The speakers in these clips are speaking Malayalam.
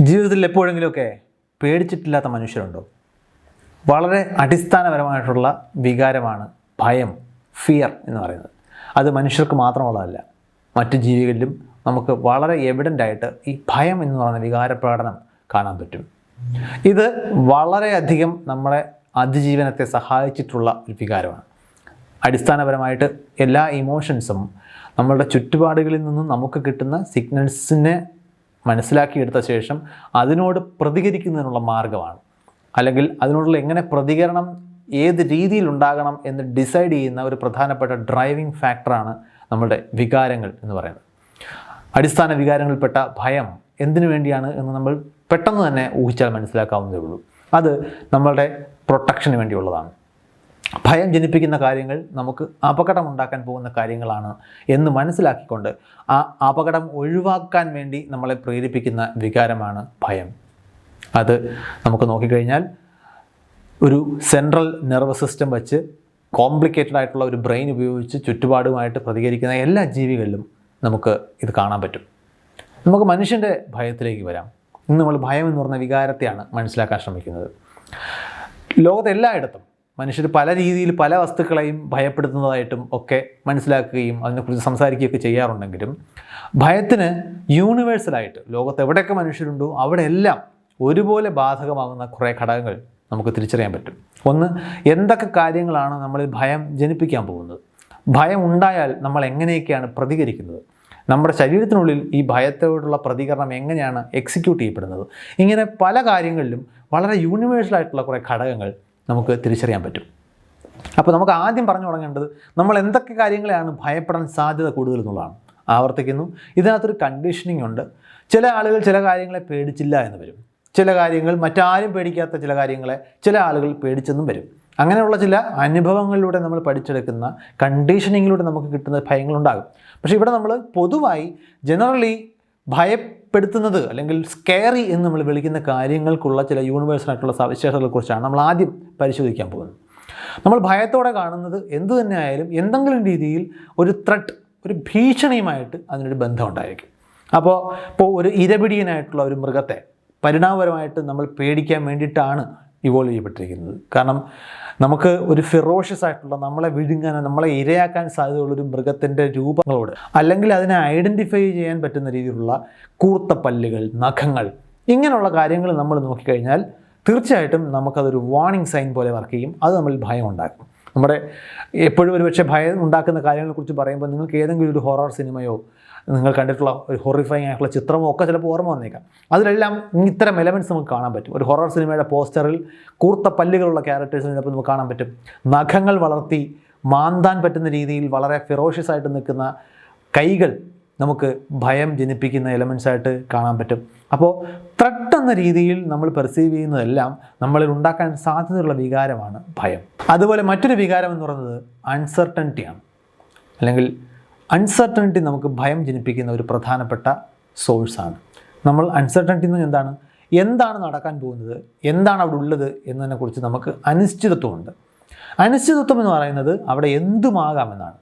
ജീവിതത്തിൽ എപ്പോഴെങ്കിലുമൊക്കെ പേടിച്ചിട്ടില്ലാത്ത മനുഷ്യരുണ്ടോ? വളരെ അടിസ്ഥാനപരമായിട്ടുള്ള വികാരമാണ് ഭയം ഫിയർ എന്ന് പറയുന്നത്. അത് മനുഷ്യർക്ക് മാത്രമുള്ളതല്ല മറ്റു ജീവികളിലും നമുക്ക് വളരെ എവിഡന്റ് ആയിട്ട് ഈ ഭയം എന്ന് പറയുന്ന വികാരപ്രകടനം കാണാൻ പറ്റും. ഇത് വളരെയധികം നമ്മളെ അതിജീവനത്തെ സഹായിച്ചിട്ടുള്ള ഒരു വികാരമാണ്. അടിസ്ഥാനപരമായിട്ട് എല്ലാ ഇമോഷൻസും നമ്മളുടെ ചുറ്റുപാടുകളിൽ നിന്നും നമുക്ക് കിട്ടുന്ന സിഗ്നൽസിനെ മനസ്സിലാക്കിയെടുത്ത ശേഷം അതിനോട് പ്രതികരിക്കുന്നതിനുള്ള മാർഗമാണ് അല്ലെങ്കിൽ അതിനോടുള്ള എങ്ങനെ പ്രതികരണം ഏത് രീതിയിൽ ഉണ്ടാകണം എന്ന് ഡിസൈഡ് ചെയ്യുന്ന ഒരു പ്രധാനപ്പെട്ട ഡ്രൈവിംഗ് ഫാക്ടറാണ് നമ്മുടെ വികാരങ്ങൾ എന്ന് പറയുന്നത്. അടിസ്ഥാന വികാരങ്ങളിൽപ്പെട്ട ഭയം എന്തിനു വേണ്ടിയാണ് എന്ന് നമ്മൾ പെട്ടെന്ന് തന്നെ ഊഹിച്ചാൽ മനസ്സിലാക്കാവുന്നതേ ഉള്ളൂ. അത് നമ്മളുടെ പ്രൊട്ടക്ഷന് വേണ്ടിയുള്ളതാണ്. ഭയം ജനിപ്പിക്കുന്ന കാര്യങ്ങൾ നമുക്ക് അപകടം ഉണ്ടാക്കാൻ പോകുന്ന കാര്യങ്ങളാണ് എന്ന് മനസ്സിലാക്കിക്കൊണ്ട് ആ അപകടം ഒഴിവാക്കാൻ വേണ്ടി നമ്മളെ പ്രേരിപ്പിക്കുന്ന വികാരമാണ് ഭയം. അത് നമുക്ക് നോക്കിക്കഴിഞ്ഞാൽ ഒരു സെൻട്രൽ നെർവസ് സിസ്റ്റം വെച്ച് കോംപ്ലിക്കേറ്റഡ് ആയിട്ടുള്ള ഒരു ബ്രെയിൻ ഉപയോഗിച്ച് ചുറ്റുപാടുമായിട്ട് പ്രതികരിക്കുന്ന എല്ലാ ജീവികളിലും നമുക്ക് ഇത് കാണാൻ പറ്റും. നമുക്ക് മനുഷ്യന്റെ ഭയത്തിലേക്ക് വരാം. ഇന്ന് നമ്മൾ ഭയം എന്ന് പറഞ്ഞ വികാരത്തെയാണ് മനസ്സിലാക്കാൻ ശ്രമിക്കുന്നത്. ലോകത്ത് എല്ലായിടത്തും മനുഷ്യർ പല രീതിയിൽ പല വസ്തുക്കളെയും ഭയപ്പെടുത്തുന്നതായിട്ടും ഒക്കെ മനസ്സിലാക്കുകയും അതിനെക്കുറിച്ച് സംസാരിക്കുകയൊക്കെ ചെയ്യാറുണ്ടെങ്കിലും ഭയത്തിന് യൂണിവേഴ്സലായിട്ട് ലോകത്ത് എവിടെയൊക്കെ മനുഷ്യരുണ്ടോ അവിടെ എല്ലാം ഒരുപോലെ ബാധകമാകുന്ന കുറേ ഘടകങ്ങൾ നമുക്ക് തിരിച്ചറിയാൻ പറ്റും. ഒന്ന് എന്തൊക്കെ കാര്യങ്ങളാണ് നമ്മളിൽ ഭയം ജനിപ്പിക്കാൻ പോകുന്നത്? ഭയം ഉണ്ടായാൽ നമ്മൾ എങ്ങനെയൊക്കെയാണ് പ്രതികരിക്കുന്നത്? നമ്മുടെ ശരീരത്തിനുള്ളിൽ ഈ ഭയത്തോടുള്ള പ്രതികരണം എങ്ങനെയാണ് എക്സിക്യൂട്ട് ചെയ്യപ്പെടുന്നത്? ഇങ്ങനെ പല കാര്യങ്ങളിലും വളരെ യൂണിവേഴ്സൽ ആയിട്ടുള്ള കുറേ ഘടകങ്ങൾ നമുക്ക് തിരിച്ചറിയാൻ പറ്റും. അപ്പോൾ നമുക്ക് ആദ്യം പറഞ്ഞു തുടങ്ങേണ്ടത് നമ്മൾ എന്തൊക്കെ കാര്യങ്ങളെയാണ് ഭയപ്പെടാൻ സാധ്യത കൂടുതൽ എന്നുള്ളതാണ്. ആവർത്തിക്കുന്നു. ഇതിനകത്തൊരു കണ്ടീഷനിങ് ഉണ്ട്. ചില ആളുകൾ ചില കാര്യങ്ങളെ പേടിച്ചില്ല എന്ന് വരും. ചില കാര്യങ്ങൾ മറ്റാരും പേടിക്കാത്ത ചില കാര്യങ്ങളെ ചില ആളുകൾ പേടിച്ചെന്നും വരും. അങ്ങനെയുള്ള ചില അനുഭവങ്ങളിലൂടെ നമ്മൾ പഠിച്ചെടുക്കുന്ന കണ്ടീഷനിങ്ങിലൂടെ നമുക്ക് കിട്ടുന്ന ഭയങ്ങളുണ്ടാകും. പക്ഷേ ഇവിടെ നമ്മൾ പൊതുവായി ജനറലി ഭയപ്പെടുത്തുന്നത് അല്ലെങ്കിൽ സ്കെയറി എന്ന് നമ്മൾ വിളിക്കുന്ന കാര്യങ്ങൾക്കുള്ള ചില യൂണിവേഴ്സലായിട്ടുള്ള സവിശേഷതകളെക്കുറിച്ചാണ് നമ്മൾ ആദ്യം പരിശോധിക്കാൻ പോകുന്നത്. നമ്മൾ ഭയത്തോടെ കാണുന്നത് എന്തു തന്നെ ആയാലും എന്തെങ്കിലും രീതിയിൽ ഒരു ത്രട്ട് ഒരു ഭീഷണിയുമായിട്ട് അതിനൊരു ബന്ധമുണ്ടായിരിക്കും. അപ്പോൾ ഇപ്പോൾ ഒരു ഇരപിടിയനായിട്ടുള്ള ഒരു മൃഗത്തെ പരിണാമപരമായിട്ട് നമ്മൾ പേടിക്കാൻ വേണ്ടിയിട്ടാണ് ഇവോൾവ് ചെയ്യപ്പെട്ടിരിക്കുന്നത്. കാരണം നമുക്ക് ഒരു ഫിറോഷ്യസ് ആയിട്ടുള്ള നമ്മളെ വിഴുങ്ങാൻ നമ്മളെ ഇരയാക്കാൻ സാധ്യതയുള്ള ഒരു മൃഗത്തിന്റെ രൂപങ്ങളോട് അല്ലെങ്കിൽ അതിനെ ഐഡന്റിഫൈ ചെയ്യാൻ പറ്റുന്ന രീതിയിലുള്ള കൂർത്ത പല്ലുകൾ നഖങ്ങൾ ഇങ്ങനെയുള്ള കാര്യങ്ങൾ നമ്മൾ നോക്കിക്കഴിഞ്ഞാൽ തീർച്ചയായിട്ടും നമുക്കതൊരു വാർണിംഗ് സൈൻ പോലെ വർക്ക് ചെയ്യും. അത് നമ്മൾ ഭയം ഉണ്ടാക്കും. നമ്മുടെ എപ്പോഴും ഒരുപക്ഷെ ഭയം ഉണ്ടാക്കുന്ന കാര്യങ്ങളെക്കുറിച്ച് പറയുമ്പോൾ നിങ്ങൾക്ക് ഏതെങ്കിലും ഒരു ഹൊറർ സിനിമയോ നിങ്ങൾ കണ്ടിട്ടുള്ള ഒരു ഹൊറിഫൈങ് ആയിട്ടുള്ള ചിത്രമോ ഒക്കെ ചിലപ്പോൾ ഓർമ്മ വന്നേക്കാം. അതിലെല്ലാം ഇത്തരം എലമെന്റ്സ് നമുക്ക് കാണാൻ പറ്റും. ഒരു ഹൊറർ സിനിമയുടെ പോസ്റ്ററിൽ കൂർത്ത പല്ലുകളുള്ള ക്യാരക്ടേഴ്സ് ചിലപ്പോൾ നമുക്ക് കാണാൻ പറ്റും. നഖങ്ങൾ വളർത്തി മാന്താൻ പറ്റുന്ന രീതിയിൽ വളരെ ഫിറോഷ്യസ് ആയിട്ട് നിൽക്കുന്ന കൈകൾ നമുക്ക് ഭയം ജനിപ്പിക്കുന്ന എലമെൻസ് ആയിട്ട് കാണാൻ പറ്റും. അപ്പോൾ ത്രട്ട് എന്ന രീതിയിൽ നമ്മൾ പെർസീവ് ചെയ്യുന്നതെല്ലാം നമ്മളിൽ ഉണ്ടാക്കാൻ സാധ്യതയുള്ള വികാരമാണ് ഭയം. അതുപോലെ മറ്റൊരു വികാരം എന്ന് പറയുന്നത് അൺസർട്ടനിറ്റിയാണ് അല്ലെങ്കിൽ അൺസർട്ടനിറ്റി നമുക്ക് ഭയം ജനിപ്പിക്കുന്ന ഒരു പ്രധാനപ്പെട്ട സോഴ്സാണ് നമ്മൾ അൺസർട്ടനിറ്റി എന്ന് എന്താണ്? എന്താണ് നടക്കാൻ പോകുന്നത്? എന്താണ് അവിടെ ഉള്ളത് എന്നതിനെക്കുറിച്ച് നമുക്ക് അനിശ്ചിതത്വമുണ്ട്. അനിശ്ചിതത്വം എന്ന് പറയുന്നത് അവിടെ എന്തുമാകാമെന്നാണ്.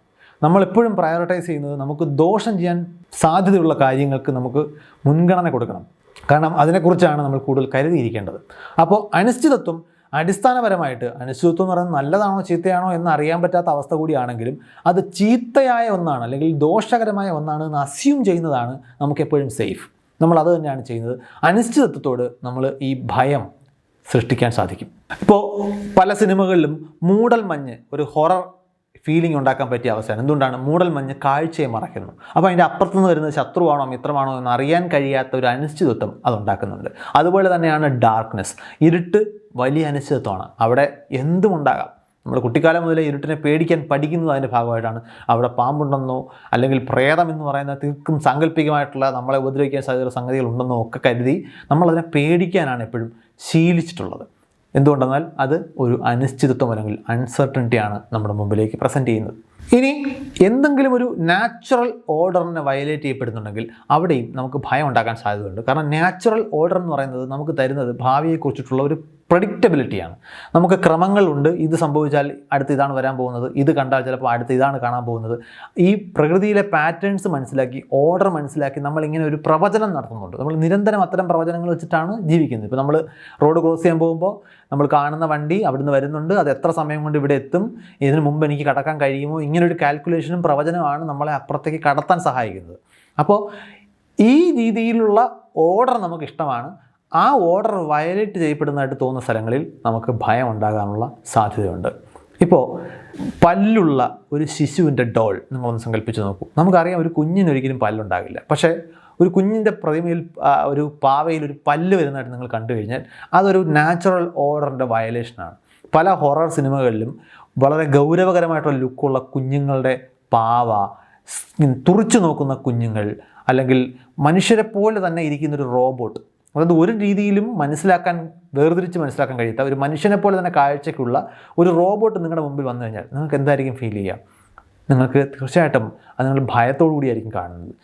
നമ്മളെപ്പോഴും പ്രയോറിറ്റൈസ് ചെയ്യുന്നത് നമുക്ക് ദോഷം ചെയ്യാൻ സാധ്യതയുള്ള കാര്യങ്ങൾക്ക് നമുക്ക് മുൻഗണന കൊടുക്കണം. കാരണം അതിനെക്കുറിച്ചാണ് നമ്മൾ കൂടുതൽ കരുതിയിരിക്കേണ്ടത്. അപ്പോൾ അനിശ്ചിതത്വം അടിസ്ഥാനപരമായിട്ട് അനിശ്ചിതത്വം എന്ന് പറയുന്നത് നല്ലതാണോ ചീത്തയാണോ എന്ന് അറിയാൻ പറ്റാത്ത അവസ്ഥ കൂടിയാണെങ്കിലും അത് ചീത്തയായ ഒന്നാണ് അല്ലെങ്കിൽ ദോഷകരമായ ഒന്നാണ് എന്ന് അസ്യൂം ചെയ്യുന്നതാണ് നമുക്കെപ്പോഴും സേഫ് നമ്മൾ അത് തന്നെയാണ് ചെയ്യുന്നത്. അനിശ്ചിതത്വത്തോട് നമ്മൾ ഈ ഭയം സൃഷ്ടിക്കാൻ സാധിക്കും. ഇപ്പോൾ പല സിനിമകളിലും മൂടൽ മഞ്ഞ് ഒരു ഹൊറർ ഫീലിംഗ് ഉണ്ടാക്കാൻ പറ്റിയ അവസരം എന്തുകൊണ്ടാണ്? മൂടൽ മഞ്ഞ് കാഴ്ചയെ മറയ്ക്കുന്നു. അപ്പോൾ അതിന്റെ അപ്പുറത്തുനിന്ന് വരുന്നത് ശത്രുവാണോ മിത്രമാണോ എന്ന് അറിയാൻ കഴിയാത്ത ഒരു അനിശ്ചിതത്വം അതുണ്ടാക്കുന്നുണ്ട് അതുപോലെ തന്നെയാണ് ഡാർക്ക്നെസ് ഇരുട്ട് വലിയ അനിശ്ചിതത്വമാണ്. അവിടെ എന്തുമുണ്ടാകാം നമ്മൾ കുട്ടിക്കാലം മുതലേ ഇരുട്ടിനെ പേടിക്കാൻ പഠിക്കുന്നത് അതിന്റെ ഭാഗമായിട്ടാണ്. അവിടെ പാമ്പുണ്ടെന്നോ അല്ലെങ്കിൽ പ്രേതം എന്ന് പറയുന്ന തീർക്കും സാങ്കല്പികമായിട്ടുള്ള നമ്മളെ ഉപദ്രവിക്കാൻ സാധ്യതയുള്ള സംഗതികളുണ്ടെന്നോ ഒക്കെ കരുതി നമ്മളതിനെ പേടിക്കാനാണ് എപ്പോഴും ശീലിച്ചിട്ടുള്ളത്. എന്തുകൊണ്ടെന്നാൽ അത് ഒരു അനിശ്ചിതത്വം അല്ലെങ്കിൽ അൺസർട്ടനിറ്റിയാണ് നമ്മുടെ മുമ്പിലേക്ക് പ്രസന്റ് ചെയ്യുന്നത്. ഇനി എന്തെങ്കിലും ഒരു നാച്ചുറൽ ഓർഡറിനെ വയലേറ്റ് ചെയ്യപ്പെടുന്നുണ്ടെങ്കിൽ അവിടെയും നമുക്ക് ഭയം ഉണ്ടാക്കാൻ സാധ്യതയുണ്ട്. കാരണം നാച്ചുറൽ ഓർഡർ എന്ന് പറയുന്നത് നമുക്ക് തരുന്നത് ഭാവിയെക്കുറിച്ചിട്ടുള്ള ഒരു പ്രഡിക്റ്റബിലിറ്റിയാണ് നമുക്ക് ക്രമങ്ങളുണ്ട്. ഇത് സംഭവിച്ചാൽ അടുത്ത് ഇതാണ് വരാൻ പോകുന്നത്. ഇത് കണ്ടാൽ ചിലപ്പോൾ അടുത്ത് ഇതാണ് കാണാൻ പോകുന്നത്. ഈ പ്രകൃതിയിലെ പാറ്റേൺസ് മനസ്സിലാക്കി ഓർഡർ മനസ്സിലാക്കി നമ്മൾ ഇങ്ങനെ ഒരു പ്രവചനം നടത്തുന്നുണ്ട്. നമ്മൾ നിരന്തരം അത്തരം പ്രവചനങ്ങൾ വെച്ചിട്ടാണ് ജീവിക്കുന്നത്. ഇപ്പോൾ നമ്മൾ റോഡ് ക്രോസ് ചെയ്യാൻ പോകുമ്പോൾ നമ്മൾ കാണുന്ന വണ്ടി അവിടുന്ന് വരുന്നുണ്ട്. അത് എത്ര സമയം കൊണ്ട് ഇവിടെ എത്തും? ഇതിന് മുമ്പ് എനിക്ക് കടക്കാൻ കഴിയുമോ? ഇങ്ങനൊരു കാൽക്കുലേഷനും പ്രവചനമാണ് നമ്മളെ അപ്പുറത്തേക്ക് കടത്താൻ സഹായിക്കുന്നത്. അപ്പോൾ ഈ രീതിയിലുള്ള ഓർഡർ നമുക്ക് ഇഷ്ടമാണ്. ആ ഓർഡർ വയലേറ്റ് ചെയ്യപ്പെടുന്നതായിട്ട് തോന്നുന്ന സ്ഥലങ്ങളിൽ നമുക്ക് ഭയം ഉണ്ടാകാനുള്ള സാധ്യതയുണ്ട്. ഇപ്പോൾ പല്ലുള്ള ഒരു ശിശുവിന്റെ ഡോൾ നിങ്ങളൊന്ന് സങ്കല്പിച്ച് നോക്കൂ. നമുക്കറിയാം ഒരു കുഞ്ഞിനൊരിക്കലും പല്ലുണ്ടാകില്ല. പക്ഷേ ഒരു കുഞ്ഞിന്റെ പ്രതിമയിൽ ഒരു പാവയിൽ ഒരു പല്ല് വരുന്നതായിട്ട് നിങ്ങൾ കണ്ടു കഴിഞ്ഞാൽ അതൊരു നാച്ചുറൽ ഓർഡറിന്റെ വയലേഷനാണ് പല ഹൊറർ സിനിമകളിലും വളരെ ഗൗരവകരമായിട്ടുള്ള ലുക്കുള്ള കുഞ്ഞുങ്ങളുടെ പാവ തുറച്ചു നോക്കുന്ന കുഞ്ഞുങ്ങൾ അല്ലെങ്കിൽ മനുഷ്യരെ പോലെ തന്നെ ഇരിക്കുന്നൊരു റോബോട്ട് അതായത് ഒരു രീതിയിലും മനസ്സിലാക്കാൻ വേർതിരിച്ച് മനസ്സിലാക്കാൻ കഴിയാത്ത ഒരു മനുഷ്യനെ പോലെ തന്നെ കാഴ്ചയ്ക്കുള്ള ഒരു റോബോട്ട് നിങ്ങളുടെ മുമ്പിൽ വന്നു കഴിഞ്ഞാൽ നിങ്ങൾക്ക് എന്തായിരിക്കും ഫീൽ ചെയ്യുക? നിങ്ങൾക്ക് തീർച്ചയായിട്ടും അത് നിങ്ങൾ ഭയത്തോടു കൂടിയായിരിക്കും കാണുന്നത്.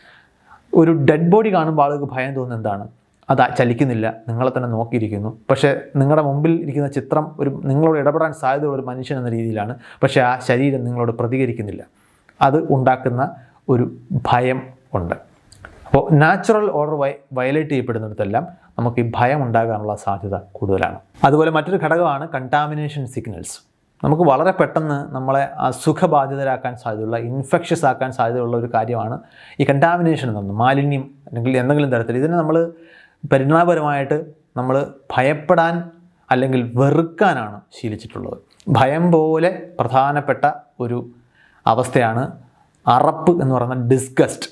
ഒരു ഡെഡ് ബോഡി കാണുമ്പോൾ ആളുകൾക്ക് ഭയം തോന്നുന്നത് എന്താണ്? അത് ചലിക്കുന്നില്ല നിങ്ങളെ തന്നെ നോക്കിയിരിക്കുന്നു. പക്ഷേ നിങ്ങളുടെ മുമ്പിൽ ഇരിക്കുന്ന ചിത്രം ഒരു നിങ്ങളോട് ഇടപെടാൻ സാധ്യതയുള്ള ഒരു മനുഷ്യൻ എന്ന രീതിയിലാണ്. പക്ഷേ ആ ശരീരം നിങ്ങളോട് പ്രതികരിക്കുന്നില്ല. അത് ഉണ്ടാക്കുന്ന ഒരു ഭയം ഉണ്ട്. അപ്പോൾ നാച്ചുറൽ ഓർഡർ വയ വയലേറ്റ് ചെയ്യപ്പെടുന്നിടത്തെല്ലാം നമുക്ക് ഈ ഭയം ഉണ്ടാകാനുള്ള സാധ്യത കൂടുതലാണ്. അതുപോലെ മറ്റൊരു ഘടകമാണ് കണ്ടാമിനേഷൻ സിഗ്നൽസ് നമുക്ക് വളരെ പെട്ടെന്ന് നമ്മളെ അസുഖബാധിതരാക്കാൻ സാധ്യതയുള്ള ഇൻഫെക്ഷ്യസ് ആക്കാൻ സാധ്യതയുള്ള ഒരു കാര്യമാണ് ഈ കണ്ടാമിനേഷൻ എന്ന് മാലിന്യം അല്ലെങ്കിൽ എന്തെങ്കിലും തരത്തിൽ. ഇതിനെ നമ്മൾ പരിണാമപരമായിട്ട് നമ്മൾ ഭയപ്പെടാൻ അല്ലെങ്കിൽ വെറുക്കാനാണ് ശീലിച്ചിട്ടുള്ളത്. ഭയം പോലെ പ്രധാനപ്പെട്ട ഒരു അവസ്ഥയാണ് അറപ്പ് എന്ന് പറയുന്ന ഡിസ്ഗസ്റ്റ്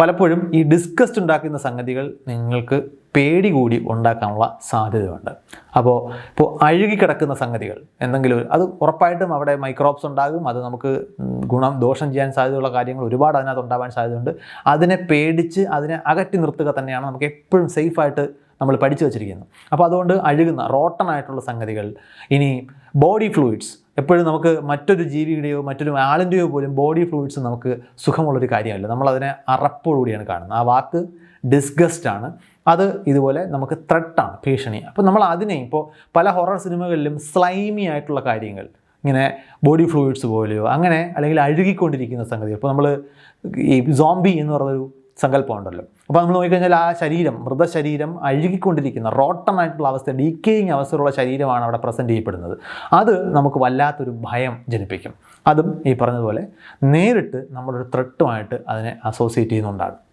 പലപ്പോഴും ഈ ഡിസ്കസ്റ്റ് ഉണ്ടാക്കുന്ന സംഗതികൾ നിങ്ങൾക്ക് പേടി കൂടി ഉണ്ടാക്കാനുള്ള സാധ്യതയുണ്ട്. അപ്പോൾ ഇപ്പോൾ അഴുകിക്കിടക്കുന്ന സംഗതികൾ എന്തെങ്കിലും അത് ഉറപ്പായിട്ടും അവിടെ മൈക്രോബ്സ് ഉണ്ടാകും. അത് നമുക്ക് ഗുണം ദോഷം ചെയ്യാൻ സാധ്യതയുള്ള കാര്യങ്ങൾ ഒരുപാട് അതിനകത്ത് ഉണ്ടാവാൻ സാധ്യതയുണ്ട്. അതിനെ പേടിച്ച് അതിനെ അകറ്റി നിർത്തുക തന്നെയാണ് നമുക്ക് എപ്പോഴും സേഫായിട്ട് നമ്മൾ പഠിച്ചു വച്ചിരിക്കുന്നത്. അപ്പോൾ അതുകൊണ്ട് അഴുകുന്ന റോട്ടനായിട്ടുള്ള സംഗതികൾ ഇനി ബോഡി ഫ്ലൂയിഡ്സ് എപ്പോഴും നമുക്ക് മറ്റൊരു ജീവിയുടെയോ മറ്റൊരു ആളിന്റെയോ പോലും ബോഡി ഫ്ലൂയിഡ്സ് നമുക്ക് സുഖമുള്ളൊരു കാര്യമല്ല. നമ്മളതിനെ അറപ്പോടുകൂടിയാണ് കാണുന്നത്. ആ വാക്ക് ഡിസ്ഗസ്റ്റ് ആണ്. അത് ഇതുപോലെ നമുക്ക് ത്രെട്ടാണ് ഭീഷണി. അപ്പോൾ നമ്മൾ അതിനെ ഇപ്പോൾ പല ഹൊറർ സിനിമകളിലും സ്ലൈമി ആയിട്ടുള്ള കാര്യങ്ങൾ ഇങ്ങനെ ബോഡി ഫ്ലൂയിഡ്സ് പോലെയോ അങ്ങനെ അല്ലെങ്കിൽ അഴുകിക്കൊണ്ടിരിക്കുന്ന സംഗതി അപ്പോൾ നമ്മൾ ഈ സോംബി എന്ന് പറയുന്നൊരു സങ്കല്പം ഉണ്ടല്ലോ അപ്പോൾ നമ്മൾ നോക്കിക്കഴിഞ്ഞാൽ ആ ശരീരം മൃതശരീരം അഴുകിക്കൊണ്ടിരിക്കുന്ന റോട്ടൺ ആയിട്ടുള്ള അവസ്ഥ ഡീക്കേയിങ് അവസ്ഥയുള്ള ശരീരമാണ് അവിടെ പ്രസന്റ് ചെയ്യപ്പെടുന്നത്. അത് നമുക്ക് വല്ലാത്തൊരു ഭയം ജനിപ്പിക്കും. അതും ഈ പറഞ്ഞതുപോലെ നേരിട്ട് നമ്മളൊരു ത്രെട്ടുമായിട്ട് അതിനെ അസോസിയേറ്റ് ചെയ്യുന്നുണ്ടാകും.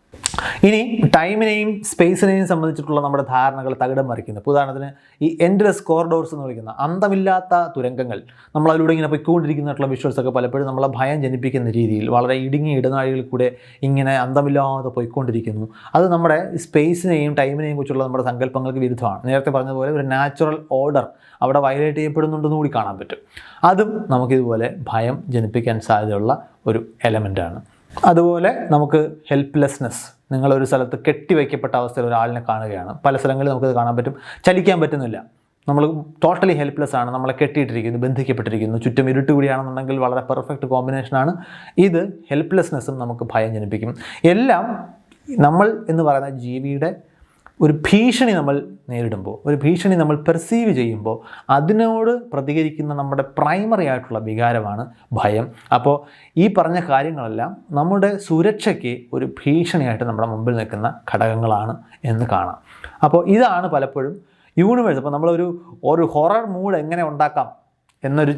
ഇനി ടൈമിനെയും സ്പേസിനെയും സംബന്ധിച്ചിട്ടുള്ള നമ്മുടെ ധാരണകൾ തകിടം മറിക്കുന്നു. ഉദാഹരണത്തിന് ഈ എൻഡ്ലെസ് കോറിഡോർസ് എന്ന് വിളിക്കുന്ന അന്തമില്ലാത്ത തുരങ്കങ്ങൾ നമ്മൾ അതിലൂടെ ഇങ്ങനെ പൊയ്ക്കൊണ്ടിരിക്കുന്നതായിട്ടുള്ള വിഷ്വൽസ് ഒക്കെ പലപ്പോഴും നമ്മളെ ഭയം ജനിപ്പിക്കുന്ന രീതിയിൽ വളരെ ഇടുങ്ങിയ ഇടനാഴികളിൽ കൂടെ ഇങ്ങനെ അന്തമില്ലാതെ പോയിക്കൊണ്ടിരിക്കുന്നു. അത് നമ്മുടെ സ്പേസിനെയും ടൈമിനെയും കുറിച്ചുള്ള നമ്മുടെ സങ്കല്പങ്ങൾക്ക് വിരുദ്ധമാണ്. നേരത്തെ പറഞ്ഞതുപോലെ ഒരു നാച്ചുറൽ ഓർഡർ അവിടെ വയലേറ്റ് ചെയ്യപ്പെടുന്നുണ്ടെന്ന് കൂടി കാണാൻ പറ്റും. അതും നമുക്കിതുപോലെ ഭയം ജനിപ്പിക്കാൻ സാധ്യതയുള്ള ഒരു എലമെന്റാണ് അതുപോലെ നമുക്ക് ഹെൽപ്ലെസ്നെസ് നിങ്ങളൊരു സ്ഥലത്ത് കെട്ടിവയ്ക്കപ്പെട്ട അവസ്ഥയിൽ ഒരാളിനെ കാണുകയാണ്. പല സ്ഥലങ്ങളിൽ നമുക്കത് കാണാൻ പറ്റും. ചലിക്കാൻ പറ്റുന്നില്ല. നമ്മൾ ടോട്ടലി ഹെൽപ്ലെസ് ആണ്. നമ്മളെ കെട്ടിയിട്ടിരിക്കുന്നു ബന്ധിക്കപ്പെട്ടിരിക്കുന്നു. ചുറ്റും ഇരുട്ട് കൂടിയാണെന്നുണ്ടെങ്കിൽ വളരെ പെർഫെക്റ്റ് കോമ്പിനേഷനാണ് ഇത് ഹെൽപ്ലെസ്നെസ്സും നമുക്ക് ഭയം ജനിപ്പിക്കും. എല്ലാം നമ്മൾ എന്ന് പറയുന്ന ജീവിയുടെ ഒരു ഭീഷണി നമ്മൾ നേരിടുമ്പോൾ ഒരു ഭീഷണി നമ്മൾ പെർസീവ് ചെയ്യുമ്പോൾ അതിനോട് പ്രതികരിക്കുന്ന നമ്മുടെ പ്രൈമറി ആയിട്ടുള്ള വികാരമാണ് ഭയം. അപ്പോൾ ഈ പറഞ്ഞ കാര്യങ്ങളെല്ലാം നമ്മുടെ സുരക്ഷയ്ക്ക് ഒരു ഭീഷണിയായിട്ട് നമ്മുടെ മുമ്പിൽ നിൽക്കുന്ന ഘടകങ്ങളാണ് എന്ന് കാണാം. അപ്പോൾ ഇതാണ് പലപ്പോഴും യൂണിവേഴ്സ് അപ്പോൾ നമ്മളൊരു ഒരു ഹൊറർ മൂഡ് എങ്ങനെ ഉണ്ടാക്കാം എന്നൊരു